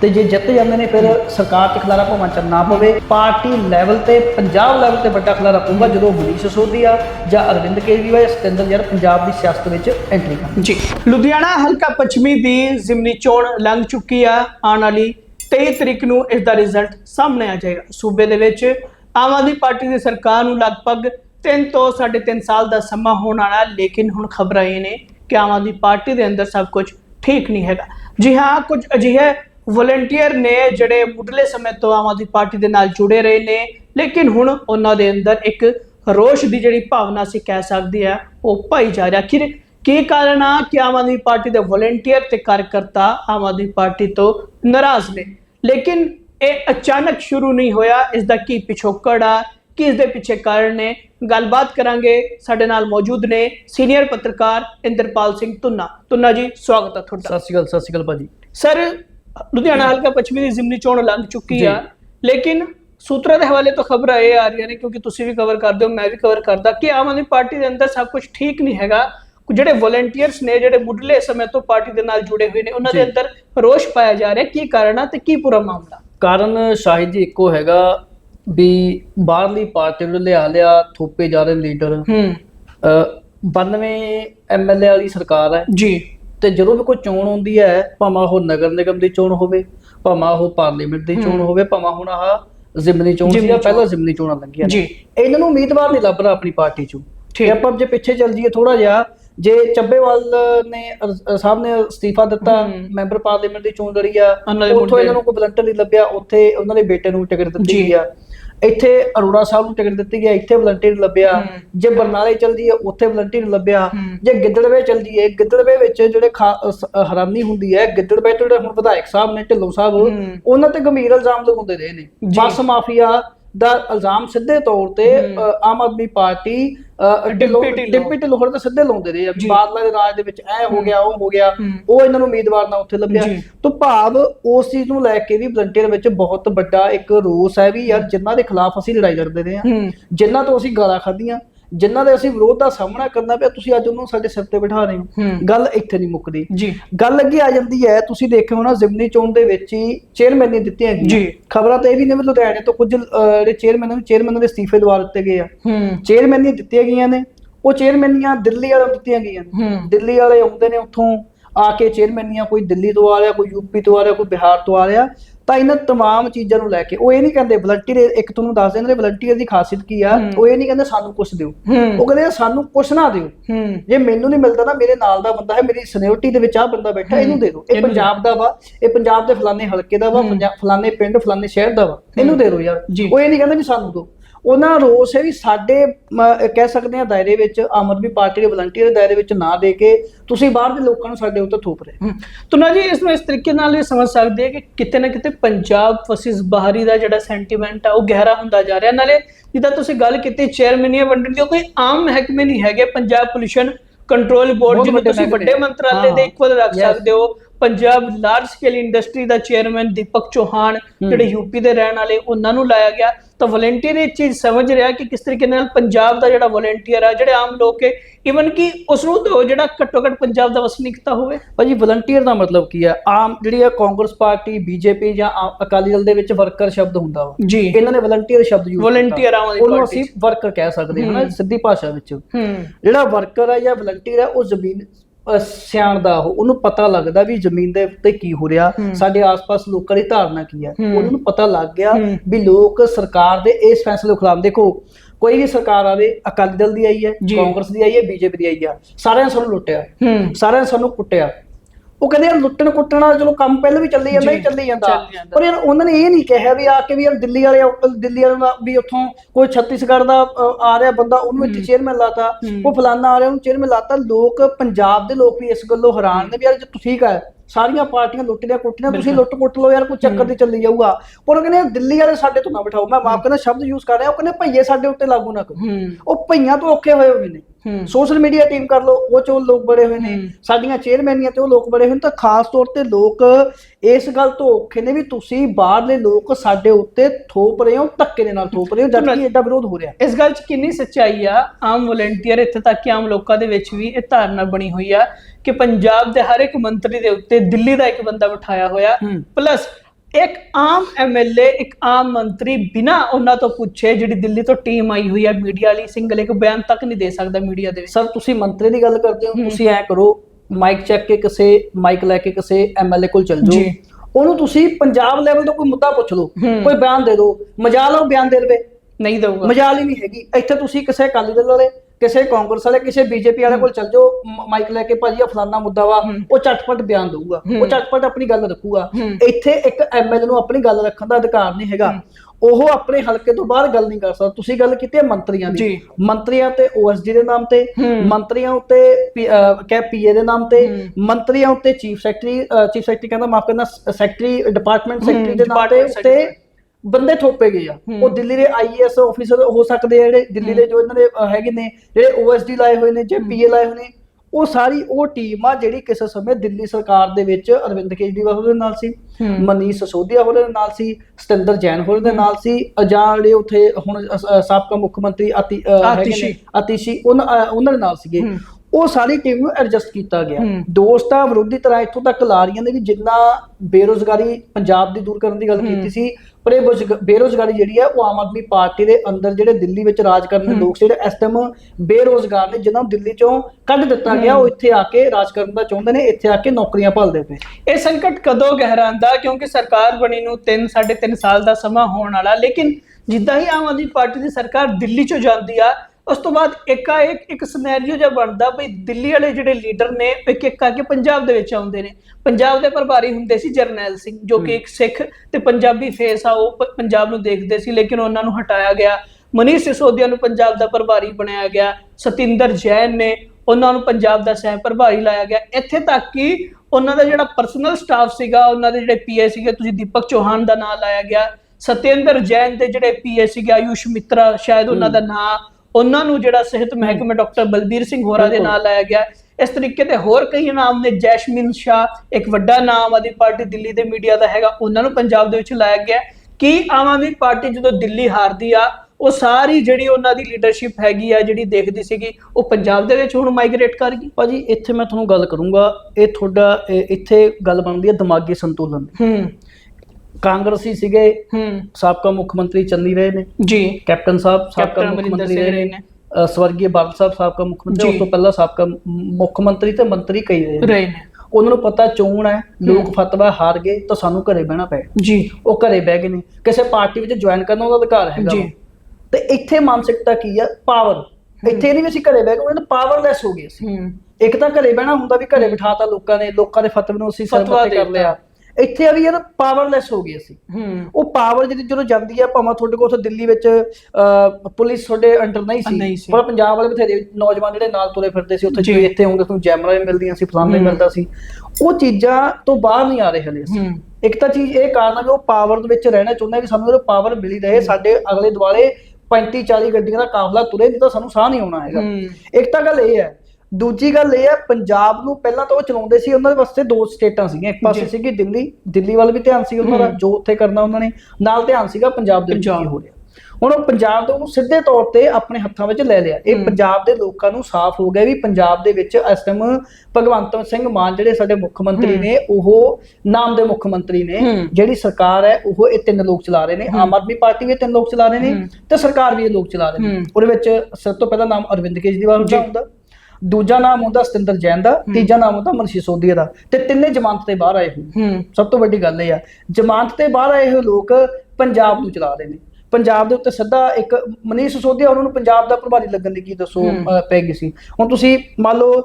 S1: ਤੇ ਜੇ ਜਿੱਤ ਜਾਂਦੇ ਨੇ ਫਿਰ ਸਰਕਾਰ ਤੇ ਖਲਾਰਾ ਭਾਵਾਂ ਚ ਨਾ ਪਵੇ। ਪਾਰਟੀ ਲੈਵਲ ਤੇ ਪੰਜਾਬ ਲੈਵਲ ਤੇ ਵੱਡਾ ਖਲਾਰਾ ਪਊਗਾ ਜਦੋਂ ਮਨੀਸ਼ ਸਿਸੋਦੀਆ ਜਾਂ ਅਰਵਿੰਦ ਕੇਜਰੀਵਾਲ ਜਾਂ ਸਤਿੰਦਰ ਯਾਰ ਪੰਜਾਬ ਦੀ ਸਿਆਸਤ ਵਿੱਚ ਐਂਟਰੀ ਕਰਨ
S2: ਜੀ। ਲੁਧਿਆਣਾ ਹਲਕਾ ਪੱਛਮੀ ਦੀ ਜ਼ਿਮਨੀ ਚੋਣ ਲੰਘ ਚੁੱਕੀ ਆ। ਆਉਣ ਵਾਲੀ 23 ਤਰੀਕ ਨੂੰ ਇਸ ਦਾ ਰਿਜ਼ਲਟ ਸਾਹਮਣੇ ਆ ਜਾਏਗਾ। ਸੂਬੇ ਦੇ ਵਿੱਚ ਆਮ ਆਦਮੀ ਪਾਰਟੀ ਦੀ ਸਰਕਾਰ ਨੂੰ ਲਗਭਗ 3 ਤੋਂ 3.5 ਸਾਲ ਦਾ ਸਮਾਂ ਹੋਣ ਵਾਲਾ ਲੇਕਿਨ ਹੁਣ ਖਬਰਾਂ ਇਹ ਨੇ ਕਿ ਆਮ ਆਦਮੀ ਪਾਰਟੀ ਦੇ ਅੰਦਰ ਸਭ ਕੁਝ ਠੀਕ ਨਹੀਂ ਹੈਗਾ। ਜੀ ਹਾਂ, ਕੁਝ ਅਜਿਹੇ ਵਲੰਟੀਅਰ ਨੇ ਜਿਹੜੇ ਮੁੱਢਲੇ ਸਮੇਂ ਤੋਂ ਆਮ ਆਦਮੀ ਪਾਰਟੀ ਦੇ ਨਾਲ ਜੁੜੇ ਰਹੇ ਨੇ, ਲੇਕਿਨ ਹੁਣ ਉਹਨਾਂ ਦੇ ਅੰਦਰ ਇੱਕ ਰੋਸ਼ ਦੀ ਜਿਹੜੀ ਭਾਵਨਾ ਸੀ ਕਹਿ ਸਕਦੇ ਆ ਉਹ ਪਾਈ ਜਾ ਰਹੀ। ਆਖਿਰ ਕੀ ਕਾਰਨ ਆ ਕਿ ਆਮ ਆਦਮੀ ਪਾਰਟੀ ਦੇ ਵਲੰਟੀਅਰ ਤੇ ਕਾਰਕਰਤਾ ਆਮ ਆਦਮੀ ਪਾਰਟੀ ਤੋਂ ਨਾਰਾਜ਼ ਨੇ? ਲੇਕਿਨ ਇਹ ਅਚਾਨਕ ਸ਼ੁਰੂ ਨਹੀਂ ਹੋਇਆ ਇਸ ਦਾ ਕੀ ਪਿਛੋਕੜ ਆ ਕੀ ਇਸ ਦੇ ਪਿੱਛੇ ਕਾਰਨ ਨੇ? ਗੱਲਬਾਤ ਕਰਾਂਗੇ ਸਾਡੇ ਨਾਲ ਮੌਜੂਦ ਨੇ ਸੀਨੀਅਰ ਪੱਤਰਕਾਰ ਇੰਦਰਪਾਲ ਸਿੰਘ ਤੁੰਨਾ ਤੁੰਨਾ ਜੀ ਸਵਾਗਤ ਹੈ ਤੁਹਾਡਾ।
S1: ਸਤਿ ਸ਼੍ਰੀ ਅਕਾਲ ਸਤਿ ਸ਼੍ਰੀ ਅਕਾਲ ਭਾਜੀ।
S2: ਸਰ ਲੁਧਿਆਣਾ ਹਲਕਾ ਪੱਛਮੀ ਦੀ ਜ਼ਿਮਨੀ ਚੋਣ ਲੰਘ ਚੁੱਕੀ। ਆ। ਲੇਕਿਨ ਸੂਤਰਾਂ ਦੇ ਹਵਾਲੇ ਤੋਂ ਖਬਰਾਂ ਇਹ ਆ ਰਹੀਆਂ ਨੇ ਕਿਉਂਕਿ ਤੁਸੀਂ ਵੀ ਕਵਰ ਕਰਦੇ ਹੋ ਮੈਂ ਵੀ ਕਵਰ ਕਰਦਾ ਕਿ ਆਮ ਆਦਮੀ ਪਾਰਟੀ ਦੇ ਅੰਦਰ ਸਭ ਕੁਝ ਠੀਕ ਨਹੀਂ ਹੈਗਾ। ਜਿਹੜੇ ਵਲੰਟੀਅਰਸ ਨੇ ਜਿਹੜੇ ਮੁੱਢਲੇ ਸਮੇਂ ਤੋਂ ਪਾਰਟੀ ਦੇ ਨਾਲ ਜੁੜੇ ਹੋਏ ਨੇ ਉਹਨਾਂ ਦੇ। ਅੰਦਰ ਰੋਸ਼ ਪਾਇਆ ਜਾ ਰਿਹਾ ਕੀ ਕਾਰਨ ਆ ਤੇ ਕੀ ਪੂਰਾ ਮਾਮਲਾ?
S1: ਕਾਰਨ ਸ਼ਾਹਿਦ ਜੀ ਇੱਕੋ ਹੈਗਾ ਵੀ ਬਾਹਰਲੀ ਪਾਰਟੀ ਨੂੰ ਲਿਆ ਲਿਆ ਥੋਪੇ ਜਾ ਰਹੇ ਲੀਡਰ
S2: ਹੂੰ
S1: 92 ਐਮਐਲਏ ਵਾਲੀ ਸਰਕਾਰ ਹੈ
S2: ਜੀ
S1: ਤੇ ਜਦੋਂ ਵੀ ਕੋਈ ਚੋਣ ਹੁੰਦੀ ਹੈ ਭਾਵੇਂ ਉਹ ਨਗਰ ਨਿਗਮ ਦੀ ਚੋਣ ਹੋਵੇ ਭਾਵੇਂ ਉਹ ਪਾਰਲੀਮੈਂਟ ਦੀ ਚੋਣ ਹੋਵੇ ਭਾਵੇਂ ਹੁਣ ਆਹ ਜ਼ਿਮਨੀ ਚੋਣ ਸੀ। ਪਹਿਲਾਂ ਜ਼ਿਮਨੀ ਚੋਣਾਂ ਲੰਘੀਆਂ ਨੇ।
S2: ਜੀ।
S1: ਇਹਨਾਂ ਨੂੰ ਉਮੀਦਵਾਰ ਨਹੀਂ ਲੱਭ ਰਿਹਾ ਆਪਣੀ ਪਾਰਟੀ ਚੋਂ
S2: ਠੀਕ।
S1: ਤੇ ਆਪਾਂ ਜੇ ਪਿੱਛੇ ਚੱਲ ਜਾਈਏ ਥੋੜਾ ਜਿਹਾ ਜੇ ਚੱਬੇਵਾਲ ਨੇ ਅਰ- ਸਾਹਿਬ ਨੇ ਅਸਤੀਫਾ ਦਿੱਤਾ
S2: ਹੂੰ।
S1: ਮੈਂਬਰ ਪਾਰਲੀਮੈਂਟ ਦੀ ਚੋਣ ਲੜੀ ਆ
S2: ਉਹਨਾਂ ਦੇ
S1: ਉੱਥੋਂ
S2: ਮੁੰਡੇ-
S1: ਇਹਨਾਂ ਨੂੰ ਕੋਈ ਵਲੰਟਰ ਨਹੀਂ ਲੱਭਿਆ ਉੱਥੇ ਉਹਨਾਂ ਦੇ ਬੇਟੇ ਨੂੰ ਟਿਕਟ ਦਿੱਤੀ
S2: ਜੀ।
S1: ਗਈ ਆ ਇੱਥੇ ਅਰੋੜਾ ਸਾਹਿਬ ਨੂੰ ਟਿਕਟ ਦਿੱਤੀ ਗਈ ਇੱਥੇ ਵਲੰਟੀਅਰ ਲੱਭਿਆ
S2: ਹੂੰ।
S1: ਜੇ ਬਰਨਾਲੇ ਚਲ ਜੀਏ ਉੱਥੇ ਵਲੰਟੀਅਰ ਲੱਭਿਆ
S2: ਹੂੰ।
S1: ਜੇ ਗਿੱਦੜਵੇ ਚਲ ਜੀਏ ਗਿੱਦੜਵੇ ਵਿੱਚ ਜਿਹੜੇ ਖਾ- ਸ- ਹੈਰਾਨੀ ਹੁੰਦੀ ਹੈ ਗਿੱਦੜਵੇ ਤੋਂ ਜਿਹੜੇ ਹੁਣ ਵਿਧਾਇਕ ਸਾਹਿਬ ਨੇ ਢਿੱਲੋਂ ਸਾਹਿਬ
S2: ਹੂੰ।
S1: ਉਹਨਾਂ ਤੇ ਗੰਭੀਰ ਇਲਜ਼ਾਮ ਲਗਾਉਂਦੇ ਰਹੇ ਨੇ
S2: ਜੀ।
S1: ਬੱਸ ਮਾਫੀਆ ਦਾ ਇਲਜ਼ਾਮ ਸਿੱਧੇ ਤੌਰ ਤੇ ਆਮ ਆਦਮੀ ਪਾਰਟੀ ਅ, ਢਿੱਲੋਂ
S2: ਡਿੰਪੀ ਢਿੱਲੋਂ।
S1: ਡਿੰਪੀ ਢਿੱਲੋਂ ਹੋਰ ਤਾਂ ਸਿੱਧੇ ਲਾਉਂਦੇ ਰਹੇ ਆ। ਬਾਦਲਾਂ ਦੇ ਰਾਜ ਦੇ ਵਿੱਚ ਐ ਹੋ ਗਿਆ ਉਹ ਹੋ ਗਿਆ। ਉਹ ਇਹਨਾਂ ਨੂੰ ਉਮੀਦਵਾਰ ਨਾ ਉੱਥੇ ਲੱਭਿਆ। ਤੋਂ ਭਾਵ ਉਸ ਚੀਜ਼ ਨੂੰ ਲੈ ਕੇ ਵੀ ਵਲੰਟੀਅਰ ਵਿੱਚ ਬਹੁਤ ਵੱਡਾ ਇੱਕ ਰੋਸ ਹੈ ਵੀ ਯਾਰ ਜਿਨ੍ਹਾਂ ਦੇ ਖਿਲਾਫ ਅਸੀਂ ਲੜਾਈ ਲੜਦੇ ਰਹੇ ਹੂੰ ਜਿਨ੍ਹਾਂ ਤੋਂ ਅਸੀਂ ਗਾਲਾਂ ਖਾਧੀਆਂ ਜਿਨ੍ਹਾਂ ਦੇ ਅਸੀਂ ਵਿਰੋਧ ਦਾ ਸਾਹਮਣਾ ਕਰਨਾ ਪਿਆ ਤੁਸੀਂ ਅੱਜ ਉਹਨੂੰ ਸਾਡੇ ਸਿਰ ਤੇ ਬਿਠਾ ਰਹੇ ਹੋ। ਗੱਲ ਇੱਥੇ ਨਹੀਂ ਮੁੱਕਦੀ।
S2: ਜੀ।
S1: ਗੱਲ ਅੱਗੇ ਆ ਜਾਂਦੀ ਹੈ ਤੁਸੀਂ ਦੇਖਿਓ ਹੋਣਾ ਜ਼ਿਮਨੀ ਚੋਣ ਦੇ ਵਿੱਚ ਹੀ ਚੇਅਰਮੈਨ ਨੇ ਦਿੱਤੀਆਂ ਗਈਆਂ
S2: ਜੀ।
S1: ਖਬਰਾਂ ਤਾਂ ਇਹ ਵੀ ਨੇ ਵੀ ਲੁਧਿਆਣੇ ਤੋਂ ਕੁਝ ਜਿਹੜੇ ਚੇਅਰਮੈਨ ਨੇ ਚੇਅਰਮੈਨ ਦੇ ਅਸਤੀਫੇ ਦਵਾ ਦਿੱਤੇ ਗਏ ਆ। ਚੇਅਰਮੈਨ ਦੀਆਂ ਦਿੱਤੀਆਂ ਗਈਆਂ ਨੇ। ਉਹ ਚੇਅਰਮੈਨੀਆਂ ਦਿੱਲੀ ਵਾਲਿਆਂ ਨੂੰ ਦਿੱਤੀਆਂ ਗਈਆਂ ਨੇ। ਦਿੱਲੀ ਵਾਲੇ ਆਉਂਦੇ ਨੇ ਉੱਥੋਂ ਆ ਕੇ ਚੇਅਰਮੈਨੀਆਂ ਕੋਈ ਦਿੱਲੀ ਤੋਂ ਆ ਰਿਹਾ ਕੋਈ ਯੂਪੀ ਤੋਂ ਆ ਰਿਹਾ ਕੋਈ ਬਿਹਾਰ ਤੋਂ ਆ ਰਿਹਾ। ਤਾਂ ਇਹਨਾਂ ਤਮਾਮ ਚੀਜ਼ਾਂ ਨੂੰ ਲੈ ਕੇ ਉਹ ਇਹ ਨਹੀਂ ਕਹਿੰਦੇ ਵਲੰਟੀਅਰ ਇੱਕ ਤੁਹਾਨੂੰ ਦੱਸ ਦਿੰਦੇ ਨੇ ਵਲੰਟੀਅਰ ਦੀ ਖਾਸੀਅਤ ਕੀ ਆ। ਉਹ ਇਹ ਨਹੀਂ ਕਹਿੰਦੇ ਸਾਨੂੰ ਕੁਝ ਦਿਓ। ਉਹ ਕਹਿੰਦੇ ਸਾਨੂੰ ਕੁਝ ਨਾ ਦਿਓ। ਜੇ ਮੈਨੂੰ ਨਹੀਂ ਮਿਲਦਾ ਨਾ ਮੇਰੇ ਨਾਲ ਦਾ ਬੰਦਾ ਹੈ ਮੇਰੀ ਸੀਨੀਅਰਟੀ ਦੇ ਵਿੱਚ ਆ ਬੰਦਾ ਬੈਠਾ ਇਹਨੂੰ ਦੇ ਦਿਓ। ਇਹ ਪੰਜਾਬ ਦਾ ਵਾ ਇਹ ਪੰਜਾਬ ਦੇ ਫਲਾਣੇ ਹਲਕੇ ਦਾ ਵਾ ਫਲਾਣੇ ਪਿੰਡ ਫਲਾਣੇ ਸ਼ਹਿਰ ਦਾ ਵਾ। ਇਹਨੂੰ ਦੇ ਦਿਓ ਯਾਰ। ਉਹ ਇਹ ਨਹੀਂ ਕਹਿੰਦੇ ਵੀ ਸਾਨੂੰ ਦਿਓ। ਉਹਨਾਂ ਰੋਸ ਹੈ ਵੀ ਸਾਡੇ ਕਹਿ ਸਕਦੇ ਆ ਦਾਇਰੇ ਵਿੱਚ ਆਮ ਆਦਮੀ ਪਾਰਟੀ ਦੇ ਵਲੰਟੀਅਰ ਦੇ ਦਾਇਰੇ ਵਿੱਚ ਨਾ ਦੇ ਕੇ ਤੁਸੀਂ ਬਾਹਰ ਦੇ ਲੋਕਾਂ ਨੂੰ ਸਾਡੇ ਉੱਤੇ ਥੋਪ ਰਹੇ
S2: ਤੁਨਾ ਜੀ ਇਸ ਨੂੰ ਇਸ ਤਰੀਕੇ ਨਾਲ ਇਹ ਸਮਝ ਸਕਦੇ ਆ ਕਿ ਕਿਤੇ ਨਾ ਕਿਤੇ ਪੰਜਾਬ ਵਰਸਸ ਬਾਹਰੀ ਦਾ ਜਿਹੜਾ ਸੈਂਟੀਮੈਂਟ ਆ ਉਹ ਗਹਿਰਾ ਹੁੰਦਾ ਜਾ ਰਿਹਾ। ਨਾਲੇ ਜਿੱਦਾਂ ਤੁਸੀਂ ਗੱਲ ਕੀਤੀ ਚੇਅਰਮੈਨੀਆਂ ਵੰਡਣ ਦੀ ਕੋਈ ਆਮ ਮਹਿਕਮੇ ਨਹੀਂ ਹੈਗੇ। ਪੰਜਾਬ ਪੋਲੂਸ਼ਨ ਕੰਟਰੋਲ ਬੋਰਡ ਜਿਹਨੂੰ ਤੁਸੀਂ ਵੱਡੇ। ਮੰਤਰਾਲੇ ਦੇ
S1: ਹਾਂ,
S2: ਇਕਵਲ ਰੱਖ. ਸਕਦੇ ਹੋ। ਪੰਜਾਬ ਲਾਰਜ ਸਕੇਲ ਇੰਡਸਟਰੀ ਦਾ ਚੇਅਰਮੈਨ ਦੀਪਕ ਚੌਹਾਨ ਜਿਹੜੇ ਯੂਪੀ ਦੇ ਰਹਿਣ ਵਾਲੇ ਉਹਨਾਂ ਨੂੰ ਲਾਇਆ ਗਿਆ। ਤਾਂ ਵਲੰਟੀਅਰ ਇਹ ਚੀਜ਼ ਸਮਝ ਰਿਹਾ ਕਿ ਕਿਸ ਤਰੀਕੇ ਨਾਲ ਪੰਜਾਬ ਦਾ ਜਿਹੜਾ ਵਲੰਟੀਅਰ ਆ ਜਿਹੜੇ ਆਮ ਲੋਕ ਹੈ ਇਵਨ ਕਿ ਉਸ ਨੂੰ ਤਾਂ ਜਿਹੜਾ ਘੱਟੋ ਘੱਟ ਪੰਜਾਬ ਦਾ ਵਸਨੀਕ ਤਾਂ ਹੋਵੇ।
S1: ਭਾਜੀ ਵਲੰਟੀਅਰ ਦਾ ਮਤਲਬ ਕੀ ਹੈ ਆਮ ਜਿਹੜੀ ਹੈ ਕਾਂਗਰਸ ਪਾਰਟੀ ਬੀਜੇਪੀ ਜਾਂ ਆ- ਅਕਾਲੀ ਦਲ ਦੇ ਵਿੱਚ ਵਰਕਰ ਸ਼ਬਦ ਹੁੰਦਾ ਵਾ।
S2: ਜੀ।
S1: ਇਹਨਾਂ ਨੇ ਵਲੰਟੀਅਰ ਸ਼ਬਦ ਯੂਜ਼
S2: Volunteer ਆਮ ਆਦਮੀ
S1: ਉਹਨੂੰ ਅਸੀਂ ਵਰਕਰ ਕਹਿ ਸਕਦੇ ਹਾਂ। ਸਿੱਧੀ ਭਾਸ਼ਾ ਵਿੱਚ। ਜਿਹੜਾ ਵਰਕਰ ਹੈ ਜਾਂ ਵਲੰਟੀਅਰ ਹੈ ਉਹ ਜ਼ਮੀਨ ਸਿਆਣਦਾ ਉਹ ਉਹਨੂੰ ਪਤਾ ਲੱਗਦਾ ਵੀ ਜ਼ਮੀਨ ਦੇ ਉੱਤੇ ਕੀ ਹੋ ਰਿਹਾ। ਸਾਡੇ ਆਸ-ਪਾਸ ਲੋਕਾਂ ਦੀ ਧਾਰਨਾ ਕੀ ਹੈ। ਉਹਨਾਂ ਨੂੰ ਪਤਾ ਲੱਗ ਗਿਆ। ਵੀ ਲੋਕ ਸਰਕਾਰ ਦੇ ਇਸ ਫੈਸਲੇ ਖਿਲਾਫ ਦੇਖੋ ਕੋਈ ਵੀ ਸਰਕਾਰ ਆਵੇ ਅਕਾਲੀ ਦਲ ਦੀ ਆਈ ਹੈ। ਕਾਂਗਰਸ ਦੀ ਆਈ ਹੈ ਬੀਜੇਪੀ ਦੀ ਆਈ ਹੈ ਸਾਰਿਆਂ ਨੇ ਸਾਨੂੰ ਲੁੱਟਿਆ ਸਾਰਿਆਂ ਨੇ ਸਾਨੂੰ ਕੁੱਟਿਆ ਉਹ ਕਹਿੰਦੇ ਯਾਰ ਲੁੱਟਣ ਕੁੱਟਣ ਚਲੋ ਕੰਮ ਪਹਿਲਾਂ ਵੀ ਚੱਲੀ ਜਾਂਦਾ ਹੀ ਚੱਲੀ ਜਾਂਦਾ।
S2: ਚੱਲੀ ਜਾਂਦਾ।
S1: ਪਰ ਯਾਰ ਉਹਨਾਂ ਨੇ ਇਹ ਨਹੀਂ ਕਿਹਾ ਵੀ ਆ ਕੇ ਵੀ ਯਾਰ ਦਿੱਲੀ ਵਾਲੇ ਦਿੱਲੀ ਵਾਲੇ ਦਾ ਵੀ ਉੱਥੋਂ ਕੋਈ ਛੱਤੀਸਗੜ੍ਹ ਦਾ ਅ, ਆ ਰਿਹਾ ਬੰਦਾ ਉਹਨੂੰ ਇੱਥੇ ਚੇਅਰਮੈਨ ਲਾਤਾ। ਉਹ ਫਲਾਨਾ ਆ ਰਿਹਾ ਉਹਨੂੰ ਚੇਅਰਮੈਨ ਲਾਤਾ। ਲੋਕ ਪੰਜਾਬ ਦੇ ਲੋਕ ਵੀ ਇਸ ਗੱਲੋਂ ਹੈਰਾਨ ਨੇ ਵੀ ਯਾਰ ਜੇ ਠੀਕ ਹੈ ਸਾਰੀਆਂ ਪਾਰਟੀਆਂ ਲੁੱਟਦੀਆਂ ਕੁੱਟਦੀਆਂ ਤੁਸੀਂ ਲੁੱਟ ਕੁੱਟ ਲਓ ਯਾਰ ਕੋਈ ਚੱਕਰ ਤੇ ਚੱਲੀ ਜਾਊਗਾ। ਪਰ ਉਹ ਕਹਿੰਦੇ ਯਾਰ ਦਿੱਲੀ ਵਾਲੇ ਸਾਡੇ ਤੋਂ ਨਾ ਬਿਠਾਓ। ਮੈਂ ਮਾਫ ਕਰਨਾ ਸ਼ਬਦ ਯੂਜ਼ ਕਰ ਰਿਹਾ ਉਹ ਕਹਿੰਦੇ ਭਈਏ ਸਾਡੇ ਉੱਤੇ ਲਾਗੂ ਨਾ ਕਰੋ।
S2: ਹੂੰ।
S1: ਉਹ ਭਈਆਂ ਤੋਂ ਔਖੇ ਹੋਏ ਹੋਏ ਨੇ ਸੋਸ਼ਲ ਮੀਡੀਆ ਟੀਮ ਕਰ ਲਓ ਉਹ ਚੋਂ ਲੋਕ ਬੜੇ ਹੋਏ ਨੇ। ਸਾਡੀਆਂ ਚੇਅਰਮੈਨੀਆਂ ਤੇ ਉਹ ਲੋਕ ਬੜੇ ਹੋਏ ਨੇ। ਤਾਂ ਖਾਸ ਤੌਰ ਤੇ ਲੋਕ ਇਸ ਗੱਲ ਤੋਂ ਔਖੇ ਨੇ ਵੀ ਤੁਸੀਂ ਬਾਹਰਲੇ ਲੋਕ ਸਾਡੇ ਉੱਤੇ ਥੋਪ ਰਹੇ ਹੋ ਧੱਕੇ ਦੇ ਨਾਲ ਥੋਪ ਰਹੇ ਹੋ ਜਦ ਕਿ ਐਡਾ ਵਿਰੋਧ ਹੋ ਰਿਹਾ।
S2: ਇਸ ਗੱਲ 'ਚ ਕਿੰਨੀ ਸੱਚਾਈ ਆ ਆਮ ਵਲੰਟੀਅਰ ਇੱਥੇ ਤੱਕ ਕਿ ਆਮ ਲੋਕਾਂ ਦੇ ਵਿੱਚ ਵੀ ਇਹ ਧਾਰਨਾ ਬਣੀ ਹੋਈ ਆ ਕਿ ਪੰਜਾਬ ਦੇ ਹਰ ਇੱਕ ਮੰਤਰੀ ਦੇ ਉੱਤੇ ਦਿੱਲੀ ਦਾ ਇੱਕ ਬੰਦਾ ਬਿਠਾਇਆ ਹੋਇਆ। ਪਲੱਸ ਇੱਕ ਆਮ ਐਮਐਲਏ ਇੱਕ ਆਮ ਮੰਤਰੀ ਬਿਨਾ ਉਹਨਾਂ ਤੋਂ ਪੁੱਛੇ ਜਿਹੜੀ ਦਿੱਲੀ ਤੋਂ ਟੀਮ ਆਈ ਹੋਈ ਆ ਮੀਡੀਆ ਲਈ ਸਿੰਗਲ ਇੱਕ ਬਿਆਨ ਤੱਕ ਨਹੀਂ ਦੇ ਸਕਦਾ ਮੀਡੀਆ ਦੇ ਵਿੱਚ।
S1: ਸਰ ਤੁਸੀਂ ਮੰਤਰੀ ਦੀ ਗੱਲ ਕਰਦੇ ਹੋ ਤੁਸੀਂ ਐ ਕਰੋ ਮਾਈਕ ਚੱਕ ਕੇ ਕਿਸੇ ਮਾਈਕ ਲੈ ਕੇ ਕਿਸੇ ਐਮਐਲਏ ਕੋਲ ਚਲ ਜਾਓ। ਉਹਨੂੰ ਤੁਸੀਂ ਪੰਜਾਬ ਲੈਵਲ ਤੋਂ ਕੋਈ ਮੁੱਦਾ ਪੁੱਛ ਲਓ
S2: ਹੂੰ।
S1: ਕੋਈ ਬਿਆਨ ਦੇ ਦਿਓ। ਮਜਾਲ ਉਹ ਬਿਆਨ ਦੇ ਦੇਵੇ।
S2: ਨਹੀਂ ਦਊਗਾ।
S1: ਮਜਾਲ ਹੀ ਨਹੀਂ ਹੈਗੀ। ਇੱਥੇ ਤੁਸੀਂ ਕਿਸੇ ਅਕਾਲੀ ਦਲ ਵਾਲੇ ਕਿਸੇ ਕਾਂਗਰਸ ਵਾਲੇ ਕਿਸੇ ਬੀਜੇਪੀ ਵਾਲੇ ਕੋਲ ਚੱਲ ਜਾਓ ਮਾਈਕ ਲੈ ਕੇ ਭਾਜੀ ਆ ਫਲਾਨਾ ਮੁੱਦਾ ਵਾ। ਉਹ ਝਟਪਟ ਬਿਆਨ ਦਊਗਾ। ਉਹ ਝਟਪਟ ਆਪਣੀ ਗੱਲ ਰੱਖੂਗਾ। ਇੱਥੇ ਇੱਕ ਐਮਐਲਏ ਨੂੰ ਆਪਣੀ ਗੱਲ ਰੱਖਣ ਦਾ ਅਧਿਕਾਰ ਨਹੀਂ ਹੈਗਾ ਉਹ ਆਪਣੇ ਹਲਕੇ ਤੋਂ ਬਾਹਰ ਗੱਲ ਨਹੀਂ ਕਰ ਸਕਦਾ ਤੁਸੀਂ ਗੱਲ ਕੀਤੀ ਹੈ ਮੰਤਰੀਆਂ ਦੀ। ਮੰਤਰੀਆਂ ਤੇ ਓਐਸਡੀ ਦੇ ਨਾਮ ਤੇ। ਮੰਤਰੀਆਂ ਉੱਤੇ ਕਹਿ ਪੀਏ ਦੇ ਨਾਮ ਤੇ। ਮੰਤਰੀਆਂ ਉੱਤੇ ਚੀਫ ਸੈਕਟਰੀ ਚੀਫ ਸੈਕਟਰੀ ਕਹਿੰਦਾ ਮਾਫ ਕਰਨਾ ਸੈਕਟਰੀ ਡਿਪਾਰਟਮੈਂਟ ਸੈਕਟਰੀ ਦੇ ਨਾਮ ਤੇ ਉੱਤੇ। ਬੰਦੇ ਥੋਪੇ ਗਏ ਆ। ਉਹ ਦਿੱਲੀ ਦੇ ਆਈਏਐਸ ਆਫੀਸਰ ਹੋ ਸਕਦੇ ਆ ਜਿਹੜੇ ਦਿੱਲੀ ਦੇ ਜੋ ਇਹਨਾਂ ਦੇ ਅਹ, ਹੈਗੇ ਨੇ ਜਿਹੜੇ ਓਐਸਡੀ ਲਾਏ ਹੋਏ ਨੇ ਜੇ ਪੀਏ ਲਾਏ ਹੋਏ ਨੇ ਉਹ ਸਾਰੀ ਉਹ ਟੀਮ ਆ ਜਿਹੜੀ ਕਿਸੇ ਸਮੇਂ ਦਿੱਲੀ ਸਰਕਾਰ ਦੇ ਵਿੱਚ ਅਰਵਿੰਦ ਕੇਜਰੀਵਾਲ ਹੋਰਾਂ ਦੇ ਨਾਲ ਸੀ। ਮਨੀਸ਼ ਸਸੋਦੀਆ ਹੋਰਾਂ ਦੇ ਨਾਲ ਸੀ ਸਤਿੰਦਰ ਜੈਨ ਹੋਰਾਂ ਦੇ ਨਾਲ ਸੀ ਅ, ਜਾਂ ਜਿਹੜੇ ਉੱਥੇ ਹੁਣ ਸਾਬਕਾ ਮੁੱਖ ਮੰਤਰੀ ਅਤੀ ਅ, ਹੈਗੇ ਨੇ,
S2: ਆਤਿਸ਼ੀ।
S1: ਆਤਿਸ਼ੀ ਉਹਨਾਂ ਦੇ ਨਾਲ ਸੀਗੇ। ਉਹ ਸਾਰੀ ਟੀਮ ਨੂੰ ਐਡਜਸਟ ਕੀਤਾ ਗਿਆ। ਦੋਸਤਾਂ ਵਿਰੋਧੀ ਤਰ੍ਹਾਂ ਇੱਥੋਂ ਤੱਕ ਲਾ ਰਹੀਆਂ ਨੇ ਵੀ ਜਿੰਨਾ ਬੇਰੋਜ਼ਗਾਰੀ ਪੰਜਾਬ ਦੀ ਦੂਰ ਕਰਨ ਦੀ ਗੱਲ ਕੀਤੀ ਸੀ ਪਰ ਇਹ ਬੇਰੁਜ਼ਗ- ਬੇਰੋਜ਼ਗਾਰੀ ਜਿਹੜੀ ਹੈ ਉਹ ਆਮ ਆਦਮੀ ਪਾਰਟੀ ਦੇ ਅੰਦਰ ਜਿਹੜੇ ਦਿੱਲੀ ਵਿੱਚ ਰਾਜ ਕਰਨ ਦੇ ਲੋਕ ਸੀ ਜਿਹੜੇ ਇਸ ਟਾਈਮ ਬੇਰੋਜ਼ਗਾਰ ਨੇ ਜਿਨ੍ਹਾਂ ਨੂੰ ਦਿੱਲੀ ਚੋਂ ਕੱਢ ਦਿੱਤਾ ਗਿਆ ਉਹ ਇੱਥੇ ਆ ਕੇ ਰਾਜ ਕਰਨ ਦਾ ਚਾਹੁੰਦੇ ਨੇ ਇੱਥੇ ਆ ਕੇ ਨੌਕਰੀਆਂ ਭਾਲਦੇ ਪਏ।
S2: ਇਹ ਸੰਕਟ ਕਦੋਂ ਗਹਿਰਾਂਦਾ ਕਿਉਂਕਿ ਸਰਕਾਰ ਬਣੀ ਨੂੰ 3 3.5 ਸਾਲ ਦਾ ਸਮਾਂ ਹੋਣ ਵਾਲਾ ਲੇਕਿਨ ਜਿੱਦਾਂ ਹੀ ਆਮ ਆਦਮੀ ਪਾਰਟੀ ਦੀ ਸਰਕਾਰ ਦਿੱਲੀ ਚੋਂ ਜਾਂਦੀ ਆ ਉਸ ਤੋਂ ਬਾਅਦ ਏਕਾਏਕ ਇੱਕ ਸਿਨੈਰੀਓ ਜਿਹਾ ਬਣਦਾ ਬਈ ਦਿੱਲੀ ਵਾਲੇ ਜਿਹੜੇ ਲੀਡਰ ਨੇ ਇੱਕ ਇੱਕ ਕਰਕੇ ਪੰਜਾਬ ਦੇ ਵਿੱਚ ਆਉਂਦੇ ਨੇ। ਪੰਜਾਬ ਦੇ ਪ੍ਰਭਾਰੀ ਹੁੰਦੇ ਸੀ ਜਰਨੈਲ ਸਿੰਘ ਜੋ ਕਿ ਇੱਕ ਸਿੱਖ ਤੇ ਪੰਜਾਬੀ ਫੇਸ ਆ ਉਹ ਪੰਜਾਬ ਨੂੰ ਦੇਖਦੇ ਸੀ ਲੇਕਿਨ ਉਹਨਾਂ ਨੂੰ ਹਟਾਇਆ ਗਿਆ। ਮਨੀਸ਼ ਸਿਸੋਦੀਆ ਨੂੰ ਪੰਜਾਬ ਦਾ ਪ੍ਰਭਾਰੀ ਬਣਾਇਆ ਗਿਆ। ਸਤਿੰਦਰ ਜੈਨ ਨੇ ਉਹਨਾਂ ਨੂੰ ਪੰਜਾਬ ਦਾ ਸਹਿ ਪ੍ਰਭਾਰੀ ਲਾਇਆ ਗਿਆ। ਇੱਥੇ ਤੱਕ ਕਿ ਉਹਨਾਂ ਦਾ ਜਿਹੜਾ ਪਰਸਨਲ ਸਟਾਫ ਸੀਗਾ ਉਹਨਾਂ ਦੇ ਜਿਹੜੇ ਪੀਏ ਸੀਗੇ ਤੁਸੀਂ ਦੀਪਕ ਚੌਹਾਨ ਦਾ ਨਾਮ ਲਾਇਆ ਗਿਆ। ਸਤਿੰਦਰ ਜੈਨ ਦੇ ਜਿਹੜੇ ਪੀਏ ਸੀਗੇ ਆਯੂਸ਼ ਮਿੱਤਰਾ ਸ਼ਾਇਦ ਉਹਨਾਂ ਦਾ ਨਾਮ ਉਹਨਾਂ ਨੂੰ ਜਿਹੜਾ ਸਿਹਤ ਮਹਿਕਮੇ ਡਾਕਟਰ ਬਲਬੀਰ ਸਿੰਘ ਹੋਰਾ ਦੇ। ਨਾਲ ਲਾਇਆ ਗਿਆ ਇਸ ਤਰੀਕੇ ਤੇ ਹੋਰ ਕਈ ਨਾਮ ਨੇ ਜੈਸ਼ਮਿਨ ਸ਼ਾਹ ਇੱਕ ਵੱਡਾ ਨਾਮ ਆਦੀ ਪਾਰਟੀ ਦਿੱਲੀ ਦੇ ਮੀਡੀਆ ਦਾ ਹੈਗਾ ਉਹਨਾਂ ਨੂੰ ਪੰਜਾਬ ਦੇ ਵਿੱਚ ਲਾਇਆ ਗਿਆ ਕਿ ਆਮ ਆਦਮੀ ਪਾਰਟੀ ਜਦੋਂ ਦਿੱਲੀ ਹਾਰਦੀ ਆ ਉਹ ਸਾਰੀ ਜਿਹੜੀ ਉਹਨਾਂ ਦੀ ਲੀਡਰਸ਼ਿਪ ਹੈਗੀ ਆ ਜਿਹੜੀ ਦੇਖਦੀ ਸੀਗੀ ਉਹ ਪੰਜਾਬ ਦੇ ਵਿੱਚ ਹੁਣ ਮਾਈਗ੍ਰੇਟ ਕਰ ਗਈ
S1: ਭਾਜੀ ਇੱਥੇ ਮੈਂ ਤੁਹਾਨੂੰ ਗੱਲ ਕਰੂੰਗਾ ਇਹ ਤੁਹਾਡਾ ਇੱਥੇ ਗੱਲ ਬਣਦੀ ਹੈ ਦਿਮਾਗੀ ਸੰਤੁਲਨ।
S2: ਹੂੰ
S1: ਕਾਂਗਰਸੀ ਸੀਗੇ
S2: ਹੂੰ।
S1: ਸਾਬਕਾ ਮੁੱਖ ਮੰਤਰੀ ਚੰਨੀ ਰਹੇ ਨੇ।
S2: ਜੀ।
S1: ਕੈਪਟਨ ਸਾਹਿਬ ਸਾਬਕਾ ਮੁੱਖ ਮੰਤਰੀ ਰਹੇ ਨੇ। ਸਵਰਗੀ ਬਾਦਲ ਸਾਹਿਬ ਸਾਬਕਾ ਮੁੱਖ ਮੰਤਰੀ। ਉਸ ਤੋਂ ਪਹਿਲਾਂ ਸਾਬਕਾ ਮੁੱਖ ਮੰਤਰੀ ਤੇ ਮੰਤਰੀ ਕਈ ਰਹੇ ਨੇ। ਉਹਨਾਂ ਨੂੰ ਪਤਾ ਚੋਣ ਹੈ ਲੋਕ ਫਤਵਾ ਹਾਰ ਗਏ ਤਾਂ ਸਾਨੂੰ ਘਰੇ ਬਹਿਣਾ ਪਏ
S2: ਜੀ।
S1: ਉਹ ਘਰੇ ਬਹਿ ਗਏ ਨੇ। ਕਿਸੇ ਪਾਰਟੀ ਵਿੱਚ ਜੁਆਇਨ ਕਰਨ ਦਾ ਅਧਿਕਾਰ ਹੈਗਾ
S2: ਜੀ।
S1: ਤੇ ਇੱਥੇ ਮਾਨਸਿਕਤਾ ਕੀ ਆ? ਪਾਵਰ। ਇੱਥੇ ਨਹੀਂ ਵੀ ਅਸੀਂ ਘਰੇ ਬਹਿ ਗਏ ਉਹਨਾਂ ਪਾਵਰਲੈਸ ਹੋ ਗਏ ਅਸੀਂ।
S2: ਹੂੰ।
S1: ਇੱਕ ਤਾਂ ਘਰੇ ਬਹਿਣਾ ਹੁੰਦਾ ਵੀ ਘਰੇ ਬਿਠਾਤਾ ਲੋਕਾਂ ਨੇ ਲੋਕਾਂ ਦੇ ਫਤਵੇ ਨੂੰ ਅਸੀਂ ਸਰਬਤ ਕਰ ਲਿਆ। ਇੱਥੇ ਆ ਵੀ ਯਾਰ ਪਾਵਰਲੈਸ ਹੋ ਗਏ ਅਸੀਂ। ਉਹ ਪਾਵਰ ਜਿਹੜੀ ਜਦੋਂ ਜਾਂਦੀ ਆ ਭਾਵੇਂ ਤੁਹਾਡੇ ਕੋਲ ਉੱਥੇ ਦਿੱਲੀ ਵਿੱਚ ਪੁਲਿਸ ਤੁਹਾਡੇ ਅੰਡਰ ਨਹੀਂ ਸੀ। ਪਰ ਪੰਜਾਬ ਵਾਲੇ ਬਥੇਰੇ ਨੌਜਵਾਨ ਜਿਹੜੇ ਨਾਲ ਤੁਰੇ ਫਿਰਦੇ ਸੀ ਉੱਥੇ
S2: ਜੀ।
S1: ਜਿਵੇਂ ਇੱਥੇ ਹੁੰਦੇ ਤੁਹਾਨੂੰ ਜੈਮਰਾ ਵੀ ਮਿਲਦੀਆਂ ਸੀ ਫਲਾਣੇ। ਮਿਲਦਾ ਸੀ। ਉਹ ਚੀਜ਼ਾਂ ਤੋਂ ਬਾਹਰ ਨਹੀਂ ਆ ਰਹੇ ਹਲੇ ਅਸੀਂ। ਇੱਕ ਤਾਂ ਚੀਜ਼ ਇਹ ਕਾਰਨ ਆ ਕਿ ਉਹ ਪਾਵਰ ਦੇ ਵਿੱਚ ਰਹਿਣਾ ਚਾਹੁੰਦੇ ਵੀ ਸਾਨੂੰ ਉਹ ਪਾਵਰ ਮਿਲੀ ਰਹੇ ਸਾਡੇ ਅਗਲੇ ਦੁਆਲੇ 35 40 ਗੱਡੀਆਂ ਦਾ ਕਾਫਲਾ ਤੁਰੇ ਨਹੀਂ ਤਾਂ ਸਾਨੂੰ ਸਾਹ ਨਹੀਂ ਆਉਣਾ ਹੈਗਾ। ਇੱਕ ਤਾਂ ਗੱਲ ਇਹ ਹੈ ਦੂਜੀ ਗੱਲ ਇਹ ਹੈ ਪੰਜਾਬ ਨੂੰ ਪਹਿਲਾਂ ਤਾਂ ਉਹ ਚਲਾਉਂਦੇ ਸੀ ਉਹਨਾਂ ਦੇ ਵਾਸਤੇ ਦੋ ਸਟੇਟਾਂ ਸੀਗੀਆਂ ਇੱਕ ਪਾਸੇ। ਸੀਗੀ ਦਿੱਲੀ ਦਿੱਲੀ ਵੱਲ ਵੀ ਧਿਆਨ ਸੀ ਉਹਨਾਂ ਦਾ। ਜੋ ਉੱਥੇ ਕਰਨਾ ਉਹਨਾਂ ਨੇ ਨਾਲ ਧਿਆਨ ਸੀਗਾ ਪੰਜਾਬ ਦੇ ਵਿੱਚ। ਕੀ ਹੋ ਰਿਹਾ ਹੁਣ ਉਹ ਪੰਜਾਬ ਤੋਂ ਉਹਨੂੰ ਸਿੱਧੇ ਤੌਰ ਤੇ ਆਪਣੇ ਹੱਥਾਂ ਵਿੱਚ ਲੈ ਲਿਆ ਇਹ। ਪੰਜਾਬ ਦੇ ਲੋਕਾਂ ਨੂੰ ਸਾਫ਼ ਹੋ ਗਿਆ ਵੀ ਪੰਜਾਬ ਦੇ ਵਿੱਚ ਇਸ ਟਾਈਮ ਭਗਵੰਤ ਸਿੰਘ ਮਾਨ ਜਿਹੜੇ ਸਾਡੇ ਮੁੱਖ ਮੰਤਰੀ। ਨੇ ਉਹ ਨਾਮ ਦੇ ਮੁੱਖ ਮੰਤਰੀ ਨੇ। ਜਿਹੜੀ ਸਰਕਾਰ ਹੈ ਉਹ ਇਹ ਤਿੰਨ ਲੋਕ ਚਲਾ ਰਹੇ ਨੇ। ਆਮ ਆਦਮੀ ਪਾਰਟੀ ਵੀ ਤਿੰਨ ਲੋਕ ਚਲਾ ਰਹੇ ਨੇ। ਤੇ ਸਰਕਾਰ ਵੀ ਇਹ ਲੋਕ ਚਲਾ ਰਹੇ ਨੇ। ਉਹਦੇ ਵਿੱਚ ਸਭ ਤੋਂ ਪਹਿਲਾ ਨਾਮ ਅਰਵਿੰਦ ਕੇਜਰੀਵਾਲ। ਦਾ ਹੁੰਦਾ ਦੂਜਾ ਨਾਮ ਹੁੰਦਾ ਸਤਿੰਦਰ ਜੈਨ ਦਾ ਤੀਜਾ ਨਾਮ ਹੁੰਦਾ ਮਨੀਸ਼ ਸਿਸੋਦੀਆ ਦਾ ਤੇ ਤਿੰਨੇ ਜ਼ਮਾਨਤ ਤੇ ਬਾਹਰ ਆਏ ਹੋਏ।
S2: ਹੂੰ।
S1: ਸਭ ਤੋਂ ਵੱਡੀ ਗੱਲ ਇਹ ਆ ਜ਼ਮਾਨਤ ਤੇ ਬਾਹਰ ਆਏ ਹੋਏ ਲੋਕ ਪੰਜਾਬ ਨੂੰ ਚਲਾ ਰਹੇ ਨੇ। ਪੰਜਾਬ ਦੇ ਉੱਤੇ ਸਿੱਧਾ ਇੱਕ ਮਨੀਸ਼ ਸਿਸੋਦੀਆ ਉਹਨਾਂ ਨੂੰ ਪੰਜਾਬ ਦਾ ਪ੍ਰਭਾਰੀ ਲੱਗਣ ਦੀ ਕੀ ਦੱਸੋ ਪੈ ਗਈ ਸੀ। ਹੁਣ ਤੁਸੀਂ ਮੰਨ ਲਓ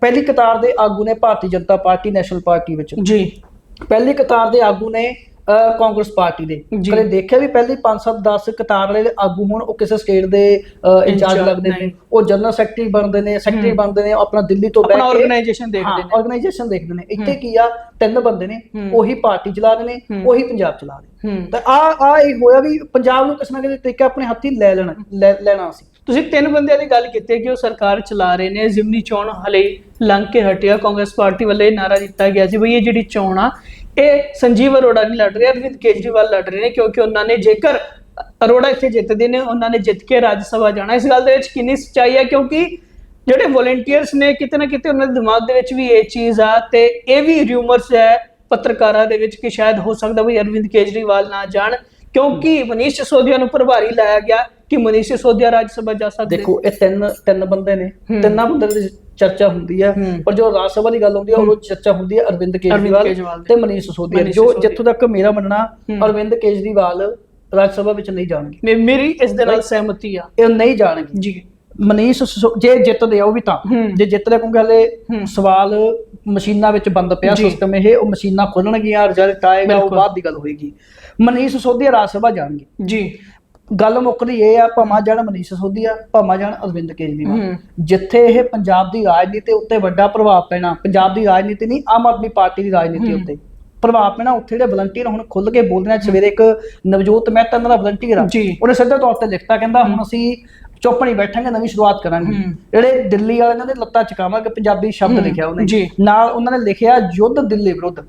S1: ਪਹਿਲੀ ਕਤਾਰ ਦੇ ਆਗੂ ਨੇ Bharatiya Janata party national party ਵਿੱਚ।
S2: ਜੀ।
S1: ਪਹਿਲੀ ਕਤਾਰ ਦੇ ਆਗੂ ਨੇ ਅਹ, ਕਾਂਗਰਸ ਪਾਰਟੀ ਦੇ
S2: ਜੀ।
S1: ਕਦੇ ਦੇਖਿਆ ਵੀ ਪਹਿਲੀ 5-7 10 ਕਤਾਰ ਵਾਲੇ ਆਗੂ ਹੁਣ ਉਹ ਕਿਸੇ ਸਟੇਟ ਦੇ ਇੰਚਾਰਜ ਲੱਗਦੇ ਨੇ
S2: ਨਹੀਂ।
S1: ਉਹ ਜਨਰਲ ਸੈਕਟਰੀ ਬਣਦੇ ਨੇ ਸੈਕਟਰੀ
S2: ਹੂੰ।
S1: ਬਣਦੇ ਨੇ ਆਪਣਾ ਦਿੱਲੀ ਤੋਂ
S2: ਆਪਣਾ
S1: ਕੇ
S2: ਆਰਗੇਨਾਈਜੇਸ਼ਨ ਦੇਖਦੇ ਨੇ
S1: ਆਰਗੇਨਾਈਜੇਸ਼ਨ ਦੇਖਦੇ ਨੇ ਇੱਥੇ
S2: ਹੂੰ।
S1: ਕੀ ਆ ਤਿੰਨ ਬੰਦੇ ਨੇ
S2: ਹੂੰ।
S1: ਉਹੀ ਪਾਰਟੀ ਚਲਾ ਰਹੇ ਨੇ
S2: ਹੂੰ।
S1: ਉਹੀ ਪੰਜਾਬ ਚਲਾ ਰਹੇ ਨੇ
S2: ਹੂੰ
S1: ਤਾਂ ਆ ਆ ਇਹ ਹੋਇਆ ਵੀ ਪੰਜਾਬ ਨੂੰ ਕਿਸੇ ਨਾ ਕਿਸੇ ਤਰੀਕੇ ਆਪਣੇ ਹੱਥੀ ਲੈ ਲੈਣਾ ਲੈ- ਲੈਣਾ ਸੀ
S2: ਤੁਸੀਂ ਤਿੰਨ ਬੰਦਿਆਂ ਦੀ ਗੱਲ ਕੀਤੀ ਹੈ ਕਿ ਉਹ ਸਰਕਾਰ ਚਲਾ ਰਹੇ ਨੇ ਜ਼ਿਮਨੀ ਚੋਣ ਹਲੇ ਲੰਘ ਕੇ ਹਟਿਆ ਕਾਂਗਰਸ ਪਾਰਟੀ ਵੱਲੋਂ ਇਹ ਨਾਰਾ ਦਿੱਤਾ ਗਿਆ ਸੀ ਬਈ ਇਹ ਜਿਹੜੀ ਚੋਣ ਆ ਇਹ ਸੰਜੀਵ ਅਰੋੜਾ ਨਹੀਂ ਲੜ ਰਹੇ ਅਰਵਿੰਦ ਕੇਜਰੀਵਾਲ ਲੜ ਰਹੇ ਨੇ ਕਿਉਂਕਿ ਉਹਨਾਂ ਨੇ ਜੇਕਰ ਅਰੋੜਾ ਇੱਥੇ ਜਿੱਤਦੇ ਨੇ ਉਹਨਾਂ ਨੇ ਜਿੱਤ ਕੇ ਰਾਜ ਸਭਾ ਜਾਣਾ। ਇਸ ਗੱਲ ਦੇ ਵਿੱਚ ਕਿੰਨੀ ਸੱਚਾਈ ਹੈ ਕਿਉਂਕਿ ਜਿਹੜੇ ਵੋਲੰਟੀਅਰਸ ਨੇ ਕਿਤੇ ਨਾ ਕਿਤੇ ਉਹਨਾਂ ਦੇ ਦਿਮਾਗ ਦੇ ਵਿੱਚ ਵੀ ਇਹ ਚੀਜ਼ ਆ ਤੇ ਇਹ ਵੀ ਰਿਊਮਰਸ ਹੈ ਪੱਤਰਕਾਰਾਂ ਦੇ ਵਿੱਚ ਕਿ ਸ਼ਾਇਦ ਹੋ ਸਕਦਾ ਵੀ ਅਰਵਿੰਦ ਕੇਜਰੀਵਾਲ ਨਾ ਜਾਣ ਕਿਉਂਕਿ ਮਨੀਸ਼ ਸਿਸੋਦੀਆ ਨੂੰ ਪ੍ਰਭਾਰੀ ਲਾਇਆ ਗਿਆ ਕਿ ਮਨੀਸ਼ ਸਿਸੋਦੀਆ ਰਾਜ ਸਭਾ ਜਾ ਸਕਦੇ
S1: ਦੇਖੋ ਇਹ ਤਿੰਨ ਤਿੰਨ ਬੰਦੇ ਨੇ। ਤਿੰਨਾਂ ਬੰਦੇ ਦੀ ਚਰਚਾ ਹੁੰਦੀ ਹੈ। ਪਰ ਜੋ ਰਾਜ ਸਭਾ ਦੀ ਗੱਲ ਹੁੰਦੀ ਹੈ ਉਹ ਚਰਚਾ ਹੁੰਦੀ ਹੈ ਅਰਵਿੰਦ ਕੇਜਰੀਵਾਲ। ਤੇ ਮਨੀਸ਼ ਸਿਸੋਦੀਆ ਜੋ। ਜਿੱਥੋਂ ਤੱਕ ਮੇਰਾ ਮੰਨਣਾ। ਅਰਵਿੰਦ ਕੇਜਰੀਵਾਲ ਰਾਜ ਸਭਾ ਵਿੱਚ ਨਹੀਂ ਜਾਣਗੇ
S2: ਮੇਰੀ ਇਸ ਦੇ ਨਾਲ ਸਹਿਮਤੀ ਆ
S1: ਇਹ ਨਹੀਂ ਜਾਣਗੇ
S2: ਜੀ
S1: ਮਨੀਸ਼ ਜੇ ਜਿੱਤਦੇ ਆ ਉਹ ਵੀ ਤਾਂ। ਜੇ ਜਿੱਤਦੇ ਕਿਉਂਕਿ ਹਲੇ। ਸਵਾਲ ਮਸ਼ੀਨਾਂ ਵਿੱਚ ਬੰਦ ਪਿਆ। ਸਿਸਟਮ ਇਹ ਉਹ ਮਸ਼ੀਨਾਂ ਖੋਲਣਗੀਆਂ ਰਿਜ਼ਲਟ ਆਏਗਾ ਉਹ। ਬਾਅਦ ਦੀ ਗੱਲ ਹੋਏਗੀ ਮਨੀਸ਼ ਸਿਸੋਦੀਆ ਰਾਜ ਸਭਾ ਜਾਣਗੇ
S2: ਜੀ
S1: ਗੱਲ ਮੁੱਕਦੀ ਇਹ ਆ ਭਾਵੇਂ ਜਾਣ ਮਨੀਸ਼ ਸਿਸੋਦੀਆ ਭਾਵੇਂ ਜਾਣ ਅਰਵਿੰਦ ਕੇਜਰੀਵਾਲ। ਜਿੱਥੇ ਇਹ ਪੰਜਾਬ ਦੀ ਰਾਜਨੀਤੀ ਉੱਤੇ ਵੱਡਾ ਪ੍ਰਭਾਵ ਪੈਣਾ ਪੰਜਾਬ ਦੀ ਰਾਜਨੀਤੀ ਨਹੀਂ ਆਮ ਆਦਮੀ ਪਾਰਟੀ ਦੀ ਰਾਜਨੀਤੀ। ਉੱਤੇ ਪ੍ਰਭਾਵ ਪੈਣਾ ਉੱਥੇ ਜਿਹੜੇ ਵਲੰਟੀਅਰ ਹੁਣ ਖੁੱਲ ਕੇ ਬੋਲਦੇ ਨੇ ਸਵੇਰੇ ਇੱਕ ਨਵਜੋਤ ਮਹਿਤਾ ਦਾ ਵਲੰਟੀਅਰ ਆ। ਉਹਨੇ ਸਿੱਧੇ ਤੌਰ ਤੇ ਲਿਖਤਾ ਕਹਿੰਦਾ ਹੁਣ ਅਸੀਂ ਚੁੱਪ ਨਹੀਂ ਬੈਠਾਂਗੇ ਨਵੀਂ ਸ਼ੁਰੂਆਤ ਕਰਾਂਗੇ। ਜਿਹੜੇ ਦਿੱਲੀ ਵਾਲਿਆਂ ਦੇ ਲੱਤਾਂ ਚਕਾਵਾਂਗੇ ਪੰਜਾਬੀ ਸ਼ਬਦ। ਲਿਖਿਆ ਉਹਨੇ। ਨਾਲ ਉਹਨਾਂ ਨੇ ਲਿਖਿਆ ਯੁੱਧ ਦਿੱਲੀ ਵਿਰੁੱਧ